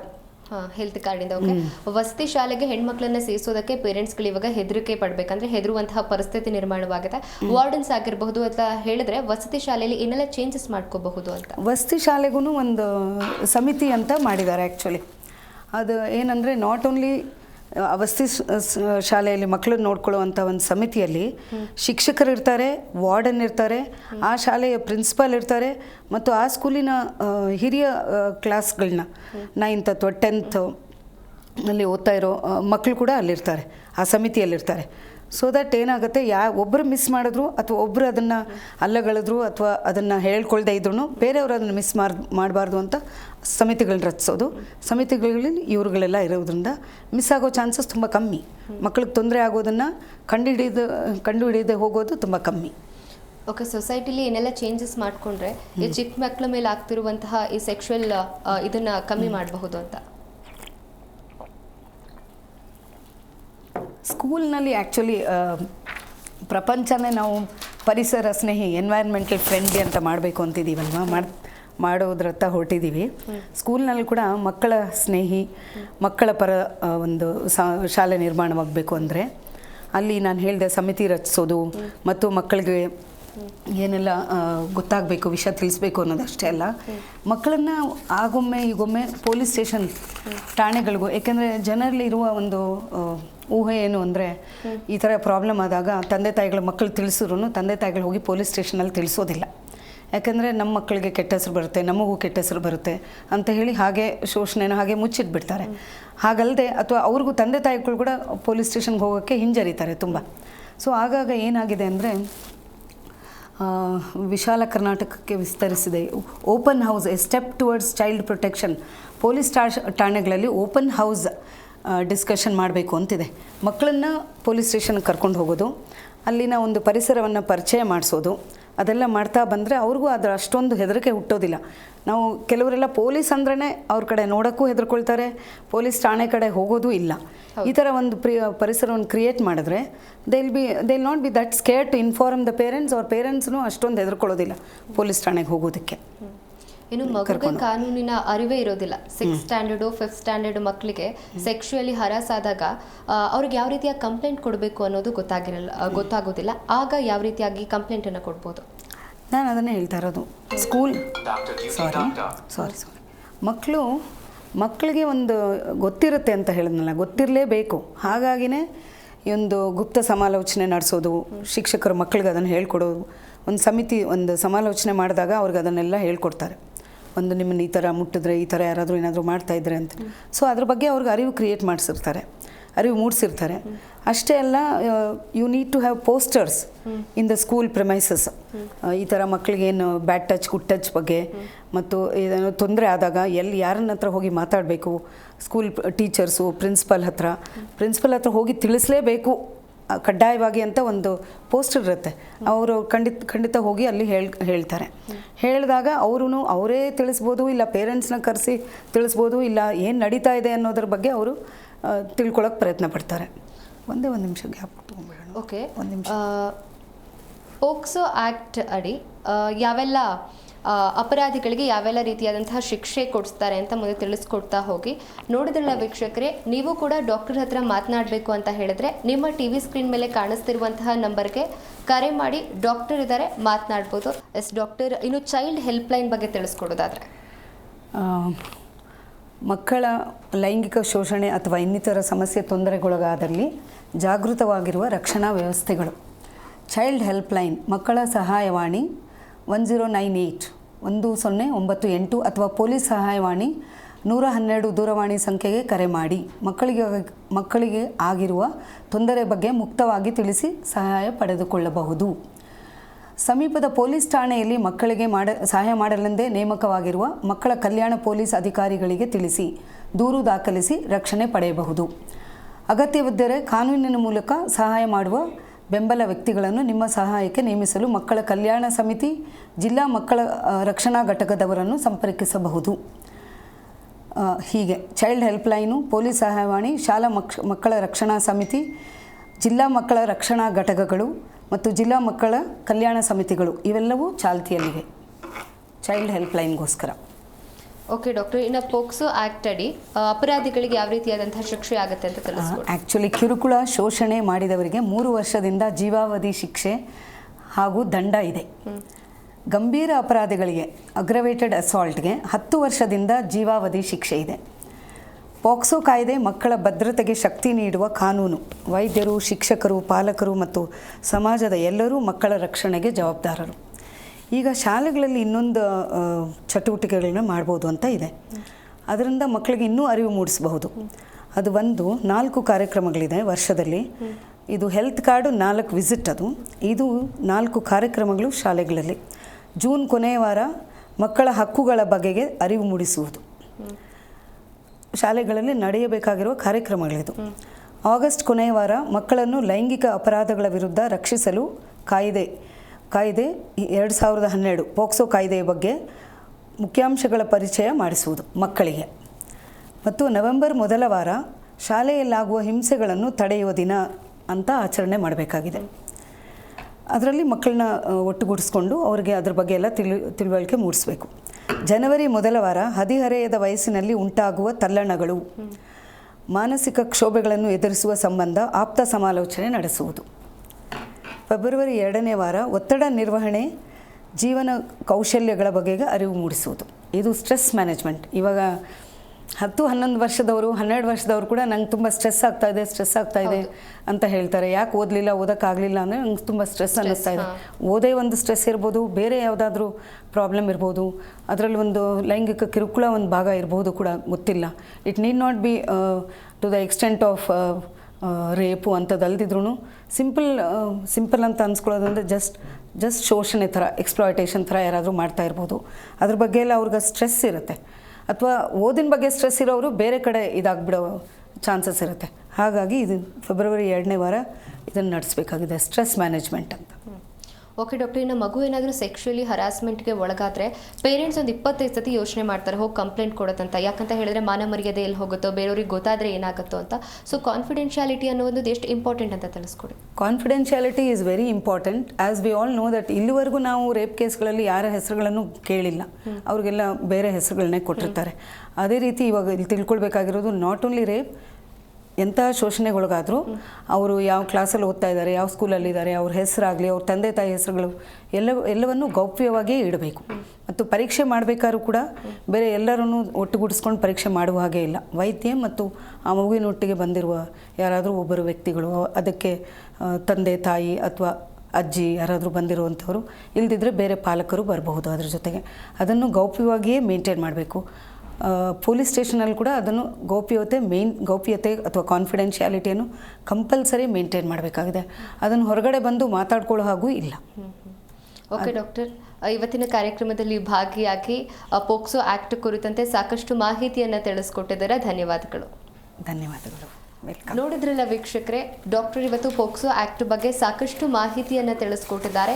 Speaker 1: ಹಾ ಹೆಲ್ತ್ ಕಾರ್ಡಿಂದ ಓಕೆ ವಸತಿ ಶಾಲೆಗೆ ಹೆಣ್ಮಕ್ಳನ್ನ ಸೇರಿಸೋದಕ್ಕೆ ಪೇರೆಂಟ್ಸ್ಗಳು ಇವಾಗ ಹೆದರಿಕೆ ಪಡ್ಬೇಕಂದ್ರೆ ಹೆದರುವಂತಹ ಪರಿಸ್ಥಿತಿ ನಿರ್ಮಾಣವಾಗುತ್ತೆ. ವಾರ್ಡನ್ಸ್ ಆಗಿರಬಹುದು ಅಂತ ಹೇಳಿದ್ರೆ ವಸತಿ ಶಾಲೆಯಲ್ಲಿ ಏನೆಲ್ಲ ಚೇಂಜಸ್ ಮಾಡ್ಕೋಬಹುದು ಅಂತ?
Speaker 2: ವಸತಿ ಶಾಲೆಗೂ ಒಂದು ಸಮಿತಿ ಅಂತ ಮಾಡಿದ್ದಾರೆ ಆ್ಯಕ್ಚುಲಿ ಅದು ಏನಂದರೆ ನಾಟ್ ಓನ್ಲಿ ಸ್- ಶಾಲೆಯಲ್ಲಿ ಮಕ್ಕಳನ್ನು ನೋಡ್ಕೊಳ್ಳುವಂಥ ಒಂದು ಸಮಿತಿಯಲ್ಲಿ ಶಿಕ್ಷಕರು ಇರ್ತಾರೆ, ವಾರ್ಡನ್ ಇರ್ತಾರೆ, ಆ ಶಾಲೆಯ ಪ್ರಿನ್ಸಿಪಾಲ್ ಇರ್ತಾರೆ ಮತ್ತು ಆ ಸ್ಕೂಲಿನ ಹಿರಿಯ ಕ್ಲಾಸ್ಗಳನ್ನ ನೈನ್ತ್ ಅಥವಾ ಟೆಂತ್ ಅಲ್ಲಿ ಓದ್ತಾ ಇರೋ ಮಕ್ಕಳು ಕೂಡ ಅಲ್ಲಿರ್ತಾರೆ, ಆ ಸಮಿತಿಯಲ್ಲಿರ್ತಾರೆ. ಸೊ ದಟ್ ಏನಾಗುತ್ತೆ ಯಾ ಒಬ್ಬರು ಮಿಸ್ ಮಾಡಿದ್ರು ಅಥವಾ ಒಬ್ಬರು ಅದನ್ನು ಅಲ್ಲಗಳಿದ್ರು ಅಥವಾ ಅದನ್ನು ಹೇಳ್ಕೊಳ್ದೇ ಇದ್ರು ಬೇರೆಯವರು ಅದನ್ನು ಮಿಸ್ ಮಾಡ್ ಮಾಡಬಾರ್ದು ಅಂತ ಸಮಿತಿಗಳನ್ನ ರಚಿಸೋದು. ಸಮಿತಿಗಳಲ್ಲಿ ಇವರುಗಳೆಲ್ಲ ಇರೋದ್ರಿಂದ ಮಿಸ್ ಆಗೋ ಚಾನ್ಸಸ್ ತುಂಬ ಕಮ್ಮಿ. ಮಕ್ಕಳಿಗೆ ತೊಂದರೆ ಆಗೋದನ್ನು ಕಂಡುಹಿಡಿದು ಕಂಡುಹಿಡಿಯದೆ ಹೋಗೋದು ತುಂಬ ಕಮ್ಮಿ.
Speaker 1: ಓಕೆ ಸೊಸೈಟಿಲಿ ಏನೆಲ್ಲ ಚೇಂಜಸ್ ಮಾಡಿಕೊಂಡ್ರೆ ಈ ಚಿಕ್ಕ ಮಕ್ಕಳ ಮೇಲೆ ಆಗ್ತಿರುವಂತಹ ಈ ಸೆಕ್ಷುವಲ್ ಇದನ್ನು ಕಮ್ಮಿ ಮಾಡಬಹುದು ಅಂತ.
Speaker 2: ಸ್ಕೂಲ್ನಲ್ಲಿ ಆ್ಯಕ್ಚುಲಿ ಪ್ರಪಂಚನೇ ನಾವು ಪರಿಸರ ಸ್ನೇಹಿ ಎನ್ವೈರ್ಮೆಂಟಲ್ ಫ್ರೆಂಡ್ಲಿ ಅಂತ ಮಾಡಬೇಕು ಅಂತಿದ್ದೀವಲ್ವ? ಮಾಡ್, ಮಾಡೋದ್ರತ್ತ ಹೊರಟಿದ್ದೀವಿ. ಸ್ಕೂಲ್ನಲ್ಲಿ ಕೂಡ ಮಕ್ಕಳ ಸ್ನೇಹಿ, ಮಕ್ಕಳ ಪರ ಒಂದು ಶಾಲೆ ನಿರ್ಮಾಣವಾಗಬೇಕು ಅಂದರೆ, ಅಲ್ಲಿ ನಾನು ಹೇಳಿದೆ ಸಮಿತಿ ರಚಿಸೋದು ಮತ್ತು ಮಕ್ಕಳಿಗೆ ಏನೆಲ್ಲ ಗೊತ್ತಾಗಬೇಕು, ವಿಷಯ ತಿಳಿಸ್ಬೇಕು ಅನ್ನೋದಷ್ಟೇ ಅಲ್ಲ. ಮಕ್ಕಳನ್ನು ಆಗೊಮ್ಮೆ, ಈಗೊಮ್ಮೆ ಪೊಲೀಸ್ ಸ್ಟೇಷನ್ ಠಾಣೆಗಳಿಗೂ, ಏಕೆಂದರೆ ಜನರಲ್ಲಿ ಇರುವ ಒಂದು ಊಹೆ ಏನು ಅಂದರೆ ಈ ಥರ ಪ್ರಾಬ್ಲಮ್ ಆದಾಗ ತಂದೆ ತಾಯಿಗಳು ಮಕ್ಕಳು ತಿಳಿಸಿದ್ರು ತಂದೆ ತಾಯಿಗಳು ಹೋಗಿ ಪೊಲೀಸ್ ಸ್ಟೇಷನಲ್ಲಿ ತಿಳಿಸೋದಿಲ್ಲ. ಯಾಕಂದರೆ ನಮ್ಮ ಮಕ್ಕಳಿಗೆ ಕೆಟ್ಟ ಹೆಸರು ಬರುತ್ತೆ, ನಮಗೂ ಕೆಟ್ಟ ಹೆಸರು ಬರುತ್ತೆ ಅಂತ ಹೇಳಿ ಹಾಗೆ ಶೋಷಣೆನ ಹಾಗೆ ಮುಚ್ಚಿಟ್ಬಿಡ್ತಾರೆ. ಹಾಗಲ್ಲದೆ ಅಥವಾ ಅವ್ರಿಗೂ ತಂದೆ ತಾಯಿಗಳು ಕೂಡ ಪೊಲೀಸ್ ಸ್ಟೇಷನ್ಗೆ ಹೋಗೋಕ್ಕೆ ಹಿಂಜರಿತಾರೆ ತುಂಬ. ಸೊ ಆಗಾಗ ಏನಾಗಿದೆ ಅಂದರೆ ವಿಶಾಲ ಕರ್ನಾಟಕಕ್ಕೆ ವಿಸ್ತರಿಸಿದೆ. Open house a step towards child protection police ಠಾಣ್ ಠಾಣೆಗಳಲ್ಲಿ ಓಪನ್ ಹೌಸ್ ಡಿಸ್ಕಷನ್ ಮಾಡಬೇಕು ಅಂತಿದೆ. ಮಕ್ಕಳನ್ನು ಪೊಲೀಸ್ ಸ್ಟೇಷನ್ಗೆ ಕರ್ಕೊಂಡು ಹೋಗೋದು ಅಲ್ಲಿನ ಒಂದು ಪರಿಸರವನ್ನು ಪರಿಚಯ ಮಾಡಿಸೋದು ಅದೆಲ್ಲ ಮಾಡ್ತಾ ಬಂದರೆ ಅವ್ರಿಗೂ ಅದರ ಅಷ್ಟೊಂದು ಹೆದರಿಕೆ ಹುಟ್ಟೋದಿಲ್ಲ. ನಾವು ಕೆಲವರೆಲ್ಲ ಪೊಲೀಸ್ ಅಂದ್ರೇ ಅವ್ರ ಕಡೆ ನೋಡೋಕ್ಕೂ ಹೆದರ್ಕೊಳ್ತಾರೆ ಪೊಲೀಸ್ ಠಾಣೆ ಕಡೆ ಹೋಗೋದು ಇಲ್ಲ. ಈ ಥರ ಒಂದು ಪ್ರಿ ಪರಿಸರವನ್ನು ಕ್ರಿಯೇಟ್ ಮಾಡಿದ್ರೆ they'll be they'll not be that scare to inform the parents ಅವ್ರ ಪೇರೆಂಟ್ಸ್ನು ಅಷ್ಟೊಂದು ಹೆದರ್ಕೊಳ್ಳೋದಿಲ್ಲ ಪೊಲೀಸ್ ಠಾಣೆಗೆ ಹೋಗೋದಕ್ಕೆ.
Speaker 1: ಇನ್ನು ಮಗುಗೆ ಕಾನೂನಿನ ಅರಿವೇ ಇರೋದಿಲ್ಲ. ಸಿಕ್ಸ್ ಸ್ಟ್ಯಾಂಡರ್ಡು ಫಿಫ್ತ್ ಸ್ಟ್ಯಾಂಡರ್ಡ್ ಮಕ್ಕಳಿಗೆ ಸೆಕ್ಷುಯಲಿ ಹರಾಸ್ ಆದಾಗ ಅವ್ರಿಗೆ ಯಾವ ರೀತಿಯ ಕಂಪ್ಲೇಂಟ್ ಕೊಡಬೇಕು ಅನ್ನೋದು ಗೊತ್ತಾಗಿರಲ್ಲ ಗೊತ್ತಾಗೋದಿಲ್ಲ. ಆಗ ಯಾವ ರೀತಿಯಾಗಿ ಕಂಪ್ಲೇಂಟನ್ನು ಅನ್ನ ಕೊಡ್ಬೋದು?
Speaker 2: ನಾನು ಅದನ್ನೇ ಹೇಳ್ತಾ ಇರೋದು. ಸ್ಕೂಲ್ ಸಾರಿ ಸಾರಿ ಸಾರಿ ಮಕ್ಕಳು ಮಕ್ಕಳಿಗೆ ಒಂದು ಗೊತ್ತಿರುತ್ತೆ ಅಂತ ಹೇಳಿದ್ನಲ್ಲ ಗೊತ್ತಿರಲೇಬೇಕು. ಹಾಗಾಗಿನೇ ಈ ಒಂದು ಗುಪ್ತ ಸಮಾಲೋಚನೆ ನಡೆಸೋದು ಶಿಕ್ಷಕರು ಮಕ್ಕಳಿಗೆ ಅದನ್ನು ಹೇಳ್ಕೊಡೋದು ಒಂದು ಸಮಿತಿ ಒಂದು ಸಮಾಲೋಚನೆ ಮಾಡಿದಾಗ ಅವ್ರಿಗೆ ಅದನ್ನೆಲ್ಲ ಹೇಳ್ಕೊಡ್ತಾರೆ. ಒಂದು ನಿಮ್ಮನ್ನು ಈ ಥರ ಮುಟ್ಟಿದ್ರೆ ಈ ಥರ ಯಾರಾದರೂ ಏನಾದರೂ ಮಾಡ್ತಾ ಇದ್ರೆ ಅಂತ. ಸೊ ಅದ್ರ ಬಗ್ಗೆ ಅವ್ರಿಗೆ ಅರಿವು ಕ್ರಿಯೇಟ್ ಮಾಡಿಸಿರ್ತಾರೆ. ಅರಿವು ಮೂಡಿಸಿರ್ತಾರೆ. ಅಷ್ಟೇ ಅಲ್ಲ you need to have posters in the school premises ಈ ಥರ ಮಕ್ಕಳಿಗೇನು ಬ್ಯಾಡ್ ಟಚ್ ಗುಡ್ ಟಚ್ ಬಗ್ಗೆ ಮತ್ತು ಏನೋ ತೊಂದರೆ ಆದಾಗ ಎಲ್ಲಿ ಯಾರನ್ನ ಹತ್ರ ಹೋಗಿ ಮಾತಾಡಬೇಕು? ಸ್ಕೂಲ್ ಟೀಚರ್ಸು ಪ್ರಿನ್ಸಿಪಲ್ ಹತ್ರ. ಪ್ರಿನ್ಸಿಪಲ್ ಹತ್ರ ಹೋಗಿ ತಿಳಿಸ್ಲೇಬೇಕು. ಕಡ್ಡಾಯವಾಗಿ ಅಂತ ಒಂದು ಪೋಸ್ಟರ್ ಇರುತ್ತೆ. ಅವರು ಖಂಡಿತ ಖಂಡಿತ ಹೋಗಿ ಅಲ್ಲಿ ಹೇಳ್ ಹೇಳ್ತಾರೆ. ಹೇಳಿದಾಗ ಅವರು ಅವರೇ ತಿಳಿಸ್ಬೋದು ಇಲ್ಲ ಪೇರೆಂಟ್ಸ್ನ ಕರೆಸಿ ತಿಳಿಸ್ಬೋದು ಇಲ್ಲ ಏನು ನಡೀತಾ ಇದೆ ಅನ್ನೋದ್ರ ಬಗ್ಗೆ ಅವರು ತಿಳ್ಕೊಳ್ಳೋಕೆ ಪ್ರಯತ್ನ ಪಡ್ತಾರೆ. ಒಂದೇ ಒಂದು ನಿಮಿಷ ಗ್ಯಾಪ್ ತೊಗೊಂಡ್ಬಿಡೋಣ.
Speaker 1: ಓಕೆ
Speaker 2: ಒಂದು ನಿಮಿಷ.
Speaker 1: ಪೋಕ್ಸೋ ಆ್ಯಕ್ಟ್ ಅಡಿ ಯಾವೆಲ್ಲ ಅಪರಾಧಿಗಳಿಗೆ ಯಾವೆಲ್ಲ ರೀತಿಯಾದಂತಹ ಶಿಕ್ಷೆ ಕೊಡಿಸ್ತಾರೆ ಅಂತ ಮುಂದೆ ತಿಳಿಸ್ಕೊಡ್ತಾ ಹೋಗಿ. ನೋಡಿದ್ರಲ್ಲ ವೀಕ್ಷಕರೇ, ನೀವು ಕೂಡ ಡಾಕ್ಟರ್ ಹತ್ರ ಮಾತನಾಡಬೇಕು ಅಂತ ಹೇಳಿದ್ರೆ ನಿಮ್ಮ ಟಿ ವಿ ಸ್ಕ್ರೀನ್ ಮೇಲೆ ಕಾಣಿಸ್ತಿರುವಂತಹ ನಂಬರ್ಗೆ ಕರೆ ಮಾಡಿ ಡಾಕ್ಟರ್ ಇದ್ದಾರೆ ಮಾತನಾಡ್ಬೋದು. ಎಸ್, ಡಾಕ್ಟರ್, ಇನ್ನು ಚೈಲ್ಡ್ ಹೆಲ್ಪ್ಲೈನ್ ಬಗ್ಗೆ ತಿಳಿಸ್ಕೊಡೋದಾದ್ರೆ.
Speaker 2: ಮಕ್ಕಳ ಲೈಂಗಿಕ ಶೋಷಣೆ ಅಥವಾ ಇನ್ನಿತರ ಸಮಸ್ಯೆ ತೊಂದರೆಗೊಳಗಾದಲ್ಲಿ ಜಾಗೃತವಾಗಿರುವ ರಕ್ಷಣಾ ವ್ಯವಸ್ಥೆಗಳು. ಚೈಲ್ಡ್ ಹೆಲ್ಪ್ಲೈನ್, ಮಕ್ಕಳ ಸಹಾಯವಾಣಿ ಒನ್ ಜೀರೋ ನೈನ್ ಏಯ್ಟ್ ಒಂದು ಸೊನ್ನೆ ಒಂಬತ್ತು ಎಂಟು ಅಥವಾ ಪೊಲೀಸ್ ಸಹಾಯವಾಣಿ ನೂರ ಹನ್ನೆರಡು ದೂರವಾಣಿ ಸಂಖ್ಯೆಗೆ ಕರೆ ಮಾಡಿ. ಮಕ್ಕಳಿಗೆ ಮಕ್ಕಳಿಗೆ ಆಗಿರುವ ತೊಂದರೆ ಬಗ್ಗೆ ಮುಕ್ತವಾಗಿ ತಿಳಿಸಿ ಸಹಾಯ ಪಡೆದುಕೊಳ್ಳಬಹುದು. ಸಮೀಪದ ಪೊಲೀಸ್ ಠಾಣೆಯಲ್ಲಿ ಮಕ್ಕಳಿಗೆ ಮಾಡ, ಸಹಾಯ ಮಾಡಲೆಂದೇ ನೇಮಕವಾಗಿರುವ ಮಕ್ಕಳ ಕಲ್ಯಾಣ ಪೊಲೀಸ್ ಅಧಿಕಾರಿಗಳಿಗೆ ತಿಳಿಸಿ, ದೂರು ದಾಖಲಿಸಿ ರಕ್ಷಣೆ ಪಡೆಯಬಹುದು. ಅಗತ್ಯವಿದ್ದರೆ ಕಾನೂನಿನ ಮೂಲಕ ಸಹಾಯ ಮಾಡುವ ಬೆಂಬಲ ವ್ಯಕ್ತಿಗಳನ್ನು ನಿಮ್ಮ ಸಹಾಯಕ್ಕೆ ನೇಮಿಸಲು ಮಕ್ಕಳ ಕಲ್ಯಾಣ ಸಮಿತಿ, ಜಿಲ್ಲಾ ಮಕ್ಕಳ ರಕ್ಷಣಾ ಘಟಕದವರನ್ನು ಸಂಪರ್ಕಿಸಬಹುದು. ಹೀಗೆ. ಚೈಲ್ಡ್ ಹೆಲ್ಪ್ಲೈನು, ಪೊಲೀಸ್ ಸಹಾಯವಾಣಿ, ಶಾಲಾ ಮಕ್, ಮಕ್ಕಳ ರಕ್ಷಣಾ ಸಮಿತಿ, ಜಿಲ್ಲಾ ಮಕ್ಕಳ ರಕ್ಷಣಾ ಘಟಕಗಳು ಮತ್ತು ಜಿಲ್ಲಾ ಮಕ್ಕಳ ಕಲ್ಯಾಣ ಸಮಿತಿಗಳು ಇವೆಲ್ಲವೂ ಚಾಲ್ತಿಯಲ್ಲಿವೆ. ಚೈಲ್ಡ್ ಹೆಲ್ಪ್ಲೈನ್ಗೋಸ್ಕರ.
Speaker 1: ಓಕೆ ಡಾಕ್ಟರ್ ಇನ್ನು ಪೋಕ್ಸೋ ಆಕ್ಟ್ ಅಡಿ ಅಪರಾಧಿಗಳಿಗೆ ಯಾವ ರೀತಿಯಾದಂತಹ ಶಿಕ್ಷೆ ಆಗುತ್ತೆ ಅಂತ ತಿಳಿಸ್ಕೊಡಿ.
Speaker 2: ಆ್ಯಕ್ಚುಲಿ ಕಿರುಕುಳ ಶೋಷಣೆ ಮಾಡಿದವರಿಗೆ ಮೂರು ವರ್ಷದಿಂದ ಜೀವಾವಧಿ ಶಿಕ್ಷೆ ಹಾಗೂ ದಂಡ ಇದೆ. ಗಂಭೀರ ಅಪರಾಧಿಗಳಿಗೆ ಅಗ್ರವೇಟೆಡ್ ಅಸಾಲ್ಟ್ಗೆ ಹತ್ತು ವರ್ಷದಿಂದ ಜೀವಾವಧಿ ಶಿಕ್ಷೆ ಇದೆ. ಪೋಕ್ಸೋ ಕಾಯ್ದೆ ಮಕ್ಕಳ ಭದ್ರತೆಗೆ ಶಕ್ತಿ ನೀಡುವ ಕಾನೂನು. ವೈದ್ಯರು ಶಿಕ್ಷಕರು ಪಾಲಕರು ಮತ್ತು ಸಮಾಜದ ಎಲ್ಲರೂ ಮಕ್ಕಳ ರಕ್ಷಣೆಗೆ ಜವಾಬ್ದಾರರು. ಈಗ ಶಾಲೆಗಳಲ್ಲಿ ಇನ್ನೊಂದು ಚಟುವಟಿಕೆಗಳನ್ನ ಮಾಡ್ಬೋದು ಅಂತ ಇದೆ. ಅದರಿಂದ ಮಕ್ಕಳಿಗೆ ಇನ್ನೂ ಅರಿವು ಮೂಡಿಸಬಹುದು. ಅದು ಒಂದು, ನಾಲ್ಕು ಕಾರ್ಯಕ್ರಮಗಳಿದೆ ವರ್ಷದಲ್ಲಿ. ಇದು ಹೆಲ್ತ್ ಕಾರ್ಡು ನಾಲ್ಕು ವಿಸಿಟ್ ಅದು. ಇದು ನಾಲ್ಕು ಕಾರ್ಯಕ್ರಮಗಳು ಶಾಲೆಗಳಲ್ಲಿ. ಜೂನ್ ಕೊನೆಯ ವಾರ ಮಕ್ಕಳ ಹಕ್ಕುಗಳ ಬಗೆಗೆ ಅರಿವು ಮೂಡಿಸುವುದು. ಶಾಲೆಗಳಲ್ಲಿ ನಡೆಯಬೇಕಾಗಿರುವ ಕಾರ್ಯಕ್ರಮಗಳಿದು. ಆಗಸ್ಟ್ ಕೊನೆಯ ವಾರ ಮಕ್ಕಳನ್ನು ಲೈಂಗಿಕ ಅಪರಾಧಗಳ ವಿರುದ್ಧ ರಕ್ಷಿಸಲು ಕಾಯ್ದೆ ಕಾಯ್ದೆ ಎರಡು ಸಾವಿರದ ಹನ್ನೆರಡು ಪೋಕ್ಸೋ ಕಾಯ್ದೆಯ ಬಗ್ಗೆ ಮುಖ್ಯಾಂಶಗಳ ಪರಿಚಯ ಮಾಡಿಸುವುದು ಮಕ್ಕಳಿಗೆ. ಮತ್ತು ನವೆಂಬರ್ ಮೊದಲ ವಾರ ಶಾಲೆಯಲ್ಲಾಗುವ ಹಿಂಸೆಗಳನ್ನು ತಡೆಯುವ ದಿನ ಅಂತ ಆಚರಣೆ ಮಾಡಬೇಕಾಗಿದೆ. ಅದರಲ್ಲಿ ಮಕ್ಕಳನ್ನ ಒಟ್ಟುಗೂಡಿಸ್ಕೊಂಡು ಅವರಿಗೆ ಅದ್ರ ಬಗ್ಗೆ ಎಲ್ಲ ತಿಳಿ, ತಿಳುವಳಿಕೆ ಮೂಡಿಸಬೇಕು. ಜನವರಿ ಮೊದಲ ವಾರ ಹದಿಹರೆಯದ ವಯಸ್ಸಿನಲ್ಲಿ ಉಂಟಾಗುವ ತಲ್ಲಣಗಳು, ಮಾನಸಿಕ ಕ್ಷೋಭೆಗಳನ್ನು ಎದುರಿಸುವ ಸಂಬಂಧ ಆಪ್ತ ಸಮಾಲೋಚನೆ ನಡೆಸುವುದು. ಫೆಬ್ರವರಿ ಎರಡನೇ ವಾರ ಒತ್ತಡ ನಿರ್ವಹಣೆ ಜೀವನ ಕೌಶಲ್ಯಗಳ ಬಗೆಗೆ ಅರಿವು ಮೂಡಿಸುವುದು. ಇದು ಸ್ಟ್ರೆಸ್ ಮ್ಯಾನೇಜ್ಮೆಂಟ್. ಇವಾಗ ಹತ್ತು ಹನ್ನೊಂದು ವರ್ಷದವರು ಹನ್ನೆರಡು ವರ್ಷದವರು ಕೂಡ ನಂಗೆ ತುಂಬ ಸ್ಟ್ರೆಸ್ ಆಗ್ತಾ ಇದೆ ಸ್ಟ್ರೆಸ್ ಆಗ್ತಾ ಇದೆ ಅಂತ ಹೇಳ್ತಾರೆ. ಯಾಕೆ ಓದಲಿಲ್ಲ ಓದೋಕ್ಕಾಗಲಿಲ್ಲ ಅಂದರೆ ನಂಗೆ ತುಂಬ ಸ್ಟ್ರೆಸ್ ಅನ್ನಿಸ್ತಾ ಇದೆ. ಓದೇ ಒಂದು ಸ್ಟ್ರೆಸ್ ಇರ್ಬೋದು ಬೇರೆ ಯಾವುದಾದ್ರೂ ಪ್ರಾಬ್ಲಮ್ ಇರ್ಬೋದು ಅದರಲ್ಲಿ ಒಂದು ಲೈಂಗಿಕ ಕಿರುಕುಳ ಒಂದು ಭಾಗ ಇರ್ಬೋದು ಕೂಡ ಗೊತ್ತಿಲ್ಲ. It need not be to the extent of rape ಅಂಥದ್ದಲ್ದಿದ್ರು simple simple ಅಂತ ಅನ್ಸ್ಕೊಳ್ಳೋದಂದ್ರೆ ಜಸ್ಟ್ ಜಸ್ಟ್ ಶೋಷಣೆ ಥರ ಎಕ್ಸ್ಪ್ಲಾಯಿಟೇಷನ್ ಥರ ಯಾರಾದರೂ ಮಾಡ್ತಾ ಇರ್ಬೋದು. ಅದ್ರ ಬಗ್ಗೆ ಎಲ್ಲ ಅವ್ರಿಗೆ ಸ್ಟ್ರೆಸ್ ಇರುತ್ತೆ. ಅಥವಾ ಓದಿನ ಬಗ್ಗೆ ಸ್ಟ್ರೆಸ್ ಇರೋರು ಬೇರೆ ಕಡೆ ಇದಾಗ್ಬಿಡೋ ಚಾನ್ಸಸ್ ಇರುತ್ತೆ. ಹಾಗಾಗಿ ಇದು ಫೆಬ್ರವರಿ ಎರಡನೇ ವಾರ ಇದನ್ನು ನಡೆಸಬೇಕಾಗಿದೆ ಸ್ಟ್ರೆಸ್ ಮ್ಯಾನೇಜ್ಮೆಂಟ್ ಅಂತ.
Speaker 1: ಓಕೆ ಡಾಕ್ಟರ್ ಇನ್ನು ಮಗು ಏನಾದರೂ ಸೆಕ್ಷುಯಲಿ ಹರಾಸ್ಮೆಂಟ್ಗೆ ಒಳಗಾದರೆ ಪೇರೆಂಟ್ಸ್ ಒಂದು ಇಪ್ಪತ್ತೈದು ಸತಿ ಯೋಚನೆ ಮಾಡ್ತಾರೆ ಹೋಗಿ ಕಂಪ್ಲೇಂಟ್ ಕೊಡೋದಂತ ಯಾಕಂತ ಹೇಳಿದ್ರೆ ಮಾನ ಮರ್ಯಾದೆ ಎಲ್ಲಿ ಹೋಗುತ್ತೋ ಬೇರೆಯವ್ರಿಗೆ ಗೊತ್ತಾದರೆ ಏನಾಗುತ್ತೋ ಅಂತ. ಸೊ ಕಾನ್ಫಿಡೆನ್ಷಿಯಾಲಿಟಿ ಅನ್ನೋದು ಎಷ್ಟು ಇಂಪಾರ್ಟೆಂಟ್ ಅಂತ ತಿಳಿಸ್ಕೊಡಿ.
Speaker 2: Confidentiality is very important as we all know that ಇಲ್ಲಿವರೆಗೂ ನಾವು ರೇಪ್ ಕೇಸ್ಗಳಲ್ಲಿ ಯಾರ ಹೆಸರುಗಳನ್ನು ಕೇಳಿಲ್ಲ. ಅವ್ರಿಗೆಲ್ಲ ಬೇರೆ ಹೆಸರುಗಳನ್ನೇ ಕೊಟ್ಟಿರ್ತಾರೆ. ಅದೇ ರೀತಿ ಇವಾಗ ಇಲ್ಲಿ ತಿಳ್ಕೊಳ್ಬೇಕಾಗಿರೋದು ನಾಟ್ ಓನ್ಲಿ ರೇಪ್ ಎಂಥ ಶೋಷಣೆಗೊಳಗಾದರೂ ಅವರು ಯಾವ ಕ್ಲಾಸಲ್ಲಿ ಓದ್ತಾ ಇದ್ದಾರೆ, ಯಾವ ಸ್ಕೂಲಲ್ಲಿದ್ದಾರೆ ಅವ್ರ ಹೆಸರಾಗಲಿ, ಅವ್ರ ತಂದೆ ತಾಯಿ ಹೆಸರುಗಳು ಎಲ್ಲ, ಎಲ್ಲವನ್ನು ಗೌಪ್ಯವಾಗಿಯೇ ಇಡಬೇಕು. ಮತ್ತು ಪರೀಕ್ಷೆ ಮಾಡಬೇಕಾದ್ರೂ ಕೂಡ ಬೇರೆ ಎಲ್ಲರನ್ನು ಒಟ್ಟುಗೂಡಿಸ್ಕೊಂಡು ಪರೀಕ್ಷೆ ಮಾಡುವ ಹಾಗೆ ಇಲ್ಲ. ವೈದ್ಯ ಮತ್ತು ಆ ಮಗುವಿನೊಟ್ಟಿಗೆ ಬಂದಿರುವ ಯಾರಾದರೂ ಒಬ್ಬರು ವ್ಯಕ್ತಿಗಳು, ಅದಕ್ಕೆ ತಂದೆ, ತಾಯಿ ಅಥವಾ ಅಜ್ಜಿ ಯಾರಾದರೂ ಬಂದಿರುವಂಥವ್ರು, ಇಲ್ದಿದ್ರೆ ಬೇರೆ ಪಾಲಕರು ಬರಬಹುದು ಅದ್ರ ಜೊತೆಗೆ. ಅದನ್ನು ಗೌಪ್ಯವಾಗಿಯೇ ಮೇಂಟೈನ್ ಮಾಡಬೇಕು. ಪೊಲೀಸ್ ಸ್ಟೇಷನಲ್ಲಿ ಕೂಡ ಅದನ್ನು ಗೌಪ್ಯತೆ ಮೇನ್ ಗೌಪ್ಯತೆ ಅಥವಾ ಕಾನ್ಫಿಡೆನ್ಷಿಯಾಲಿಟಿಯನ್ನು ಕಂಪಲ್ಸರಿ ಮೇಂಟೈನ್ ಮಾಡಬೇಕಾಗಿದೆ. ಅದನ್ನು ಹೊರಗಡೆ ಬಂದು ಮಾತಾಡ್ಕೊಳ್ಳೋ ಹಾಗೂ ಇಲ್ಲ.
Speaker 1: ಓಕೆ ಡಾಕ್ಟರ್ ಇವತ್ತಿನ ಕಾರ್ಯಕ್ರಮದಲ್ಲಿ ಭಾಗಿಯಾಗಿ ಪೋಕ್ಸೋ ಆ್ಯಕ್ಟ್ ಕುರಿತಂತೆ ಸಾಕಷ್ಟು ಮಾಹಿತಿಯನ್ನು ತಿಳಿಸ್ಕೊಟ್ಟಿದ್ದಾರೆ. ಧನ್ಯವಾದಗಳು.
Speaker 2: ಧನ್ಯವಾದಗಳು. ವೆಲ್ಕಮ್.
Speaker 1: ನೋಡಿದ್ರಲ್ಲ ವೀಕ್ಷಕರೇ ಡಾಕ್ಟರ್ ಇವತ್ತು ಪೋಕ್ಸೋ ಆಕ್ಟ್ ಬಗ್ಗೆ ಸಾಕಷ್ಟು ಮಾಹಿತಿಯನ್ನು ತಿಳಿಸ್ಕೊಟ್ಟಿದ್ದಾರೆ.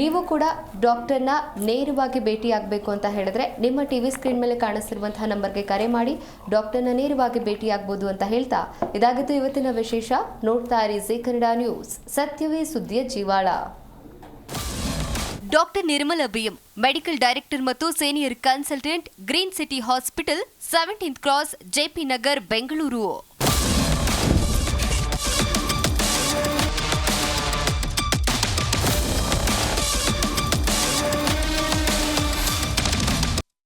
Speaker 1: ನೀವು ಕೂಡ ಡಾಕ್ಟರ್ನ ನೇರವಾಗಿ ಭೇಟಿಯಾಗಬೇಕು ಅಂತ ಹೇಳಿದ್ರೆ ನಿಮ್ಮ ಟಿ ವಿ ಸ್ಕ್ರೀನ್ ಮೇಲೆ ಕಾಣಿಸ್ತಿರುವಂತಹ ನಂಬರ್ಗೆ ಕರೆ ಮಾಡಿ ಡಾಕ್ಟರ್ನ ನೇರವಾಗಿ ಭೇಟಿಯಾಗ್ಬೋದು ಅಂತ ಹೇಳ್ತಾ ಇದಾಗಿತ್ತು ಇವತ್ತಿನ ವಿಶೇಷ. ನೋಡ್ತಾ ಇರಿ ಜೀ ಕನ್ನಡ ನ್ಯೂಸ್ ಸತ್ಯವೇ ಸುದ್ದಿಯ ಜೀವಾಳ. Doctor Nirmala BM medical director ಮತ್ತು senior consultant green city hospital seventeen cross JP Nagar Bengaluru.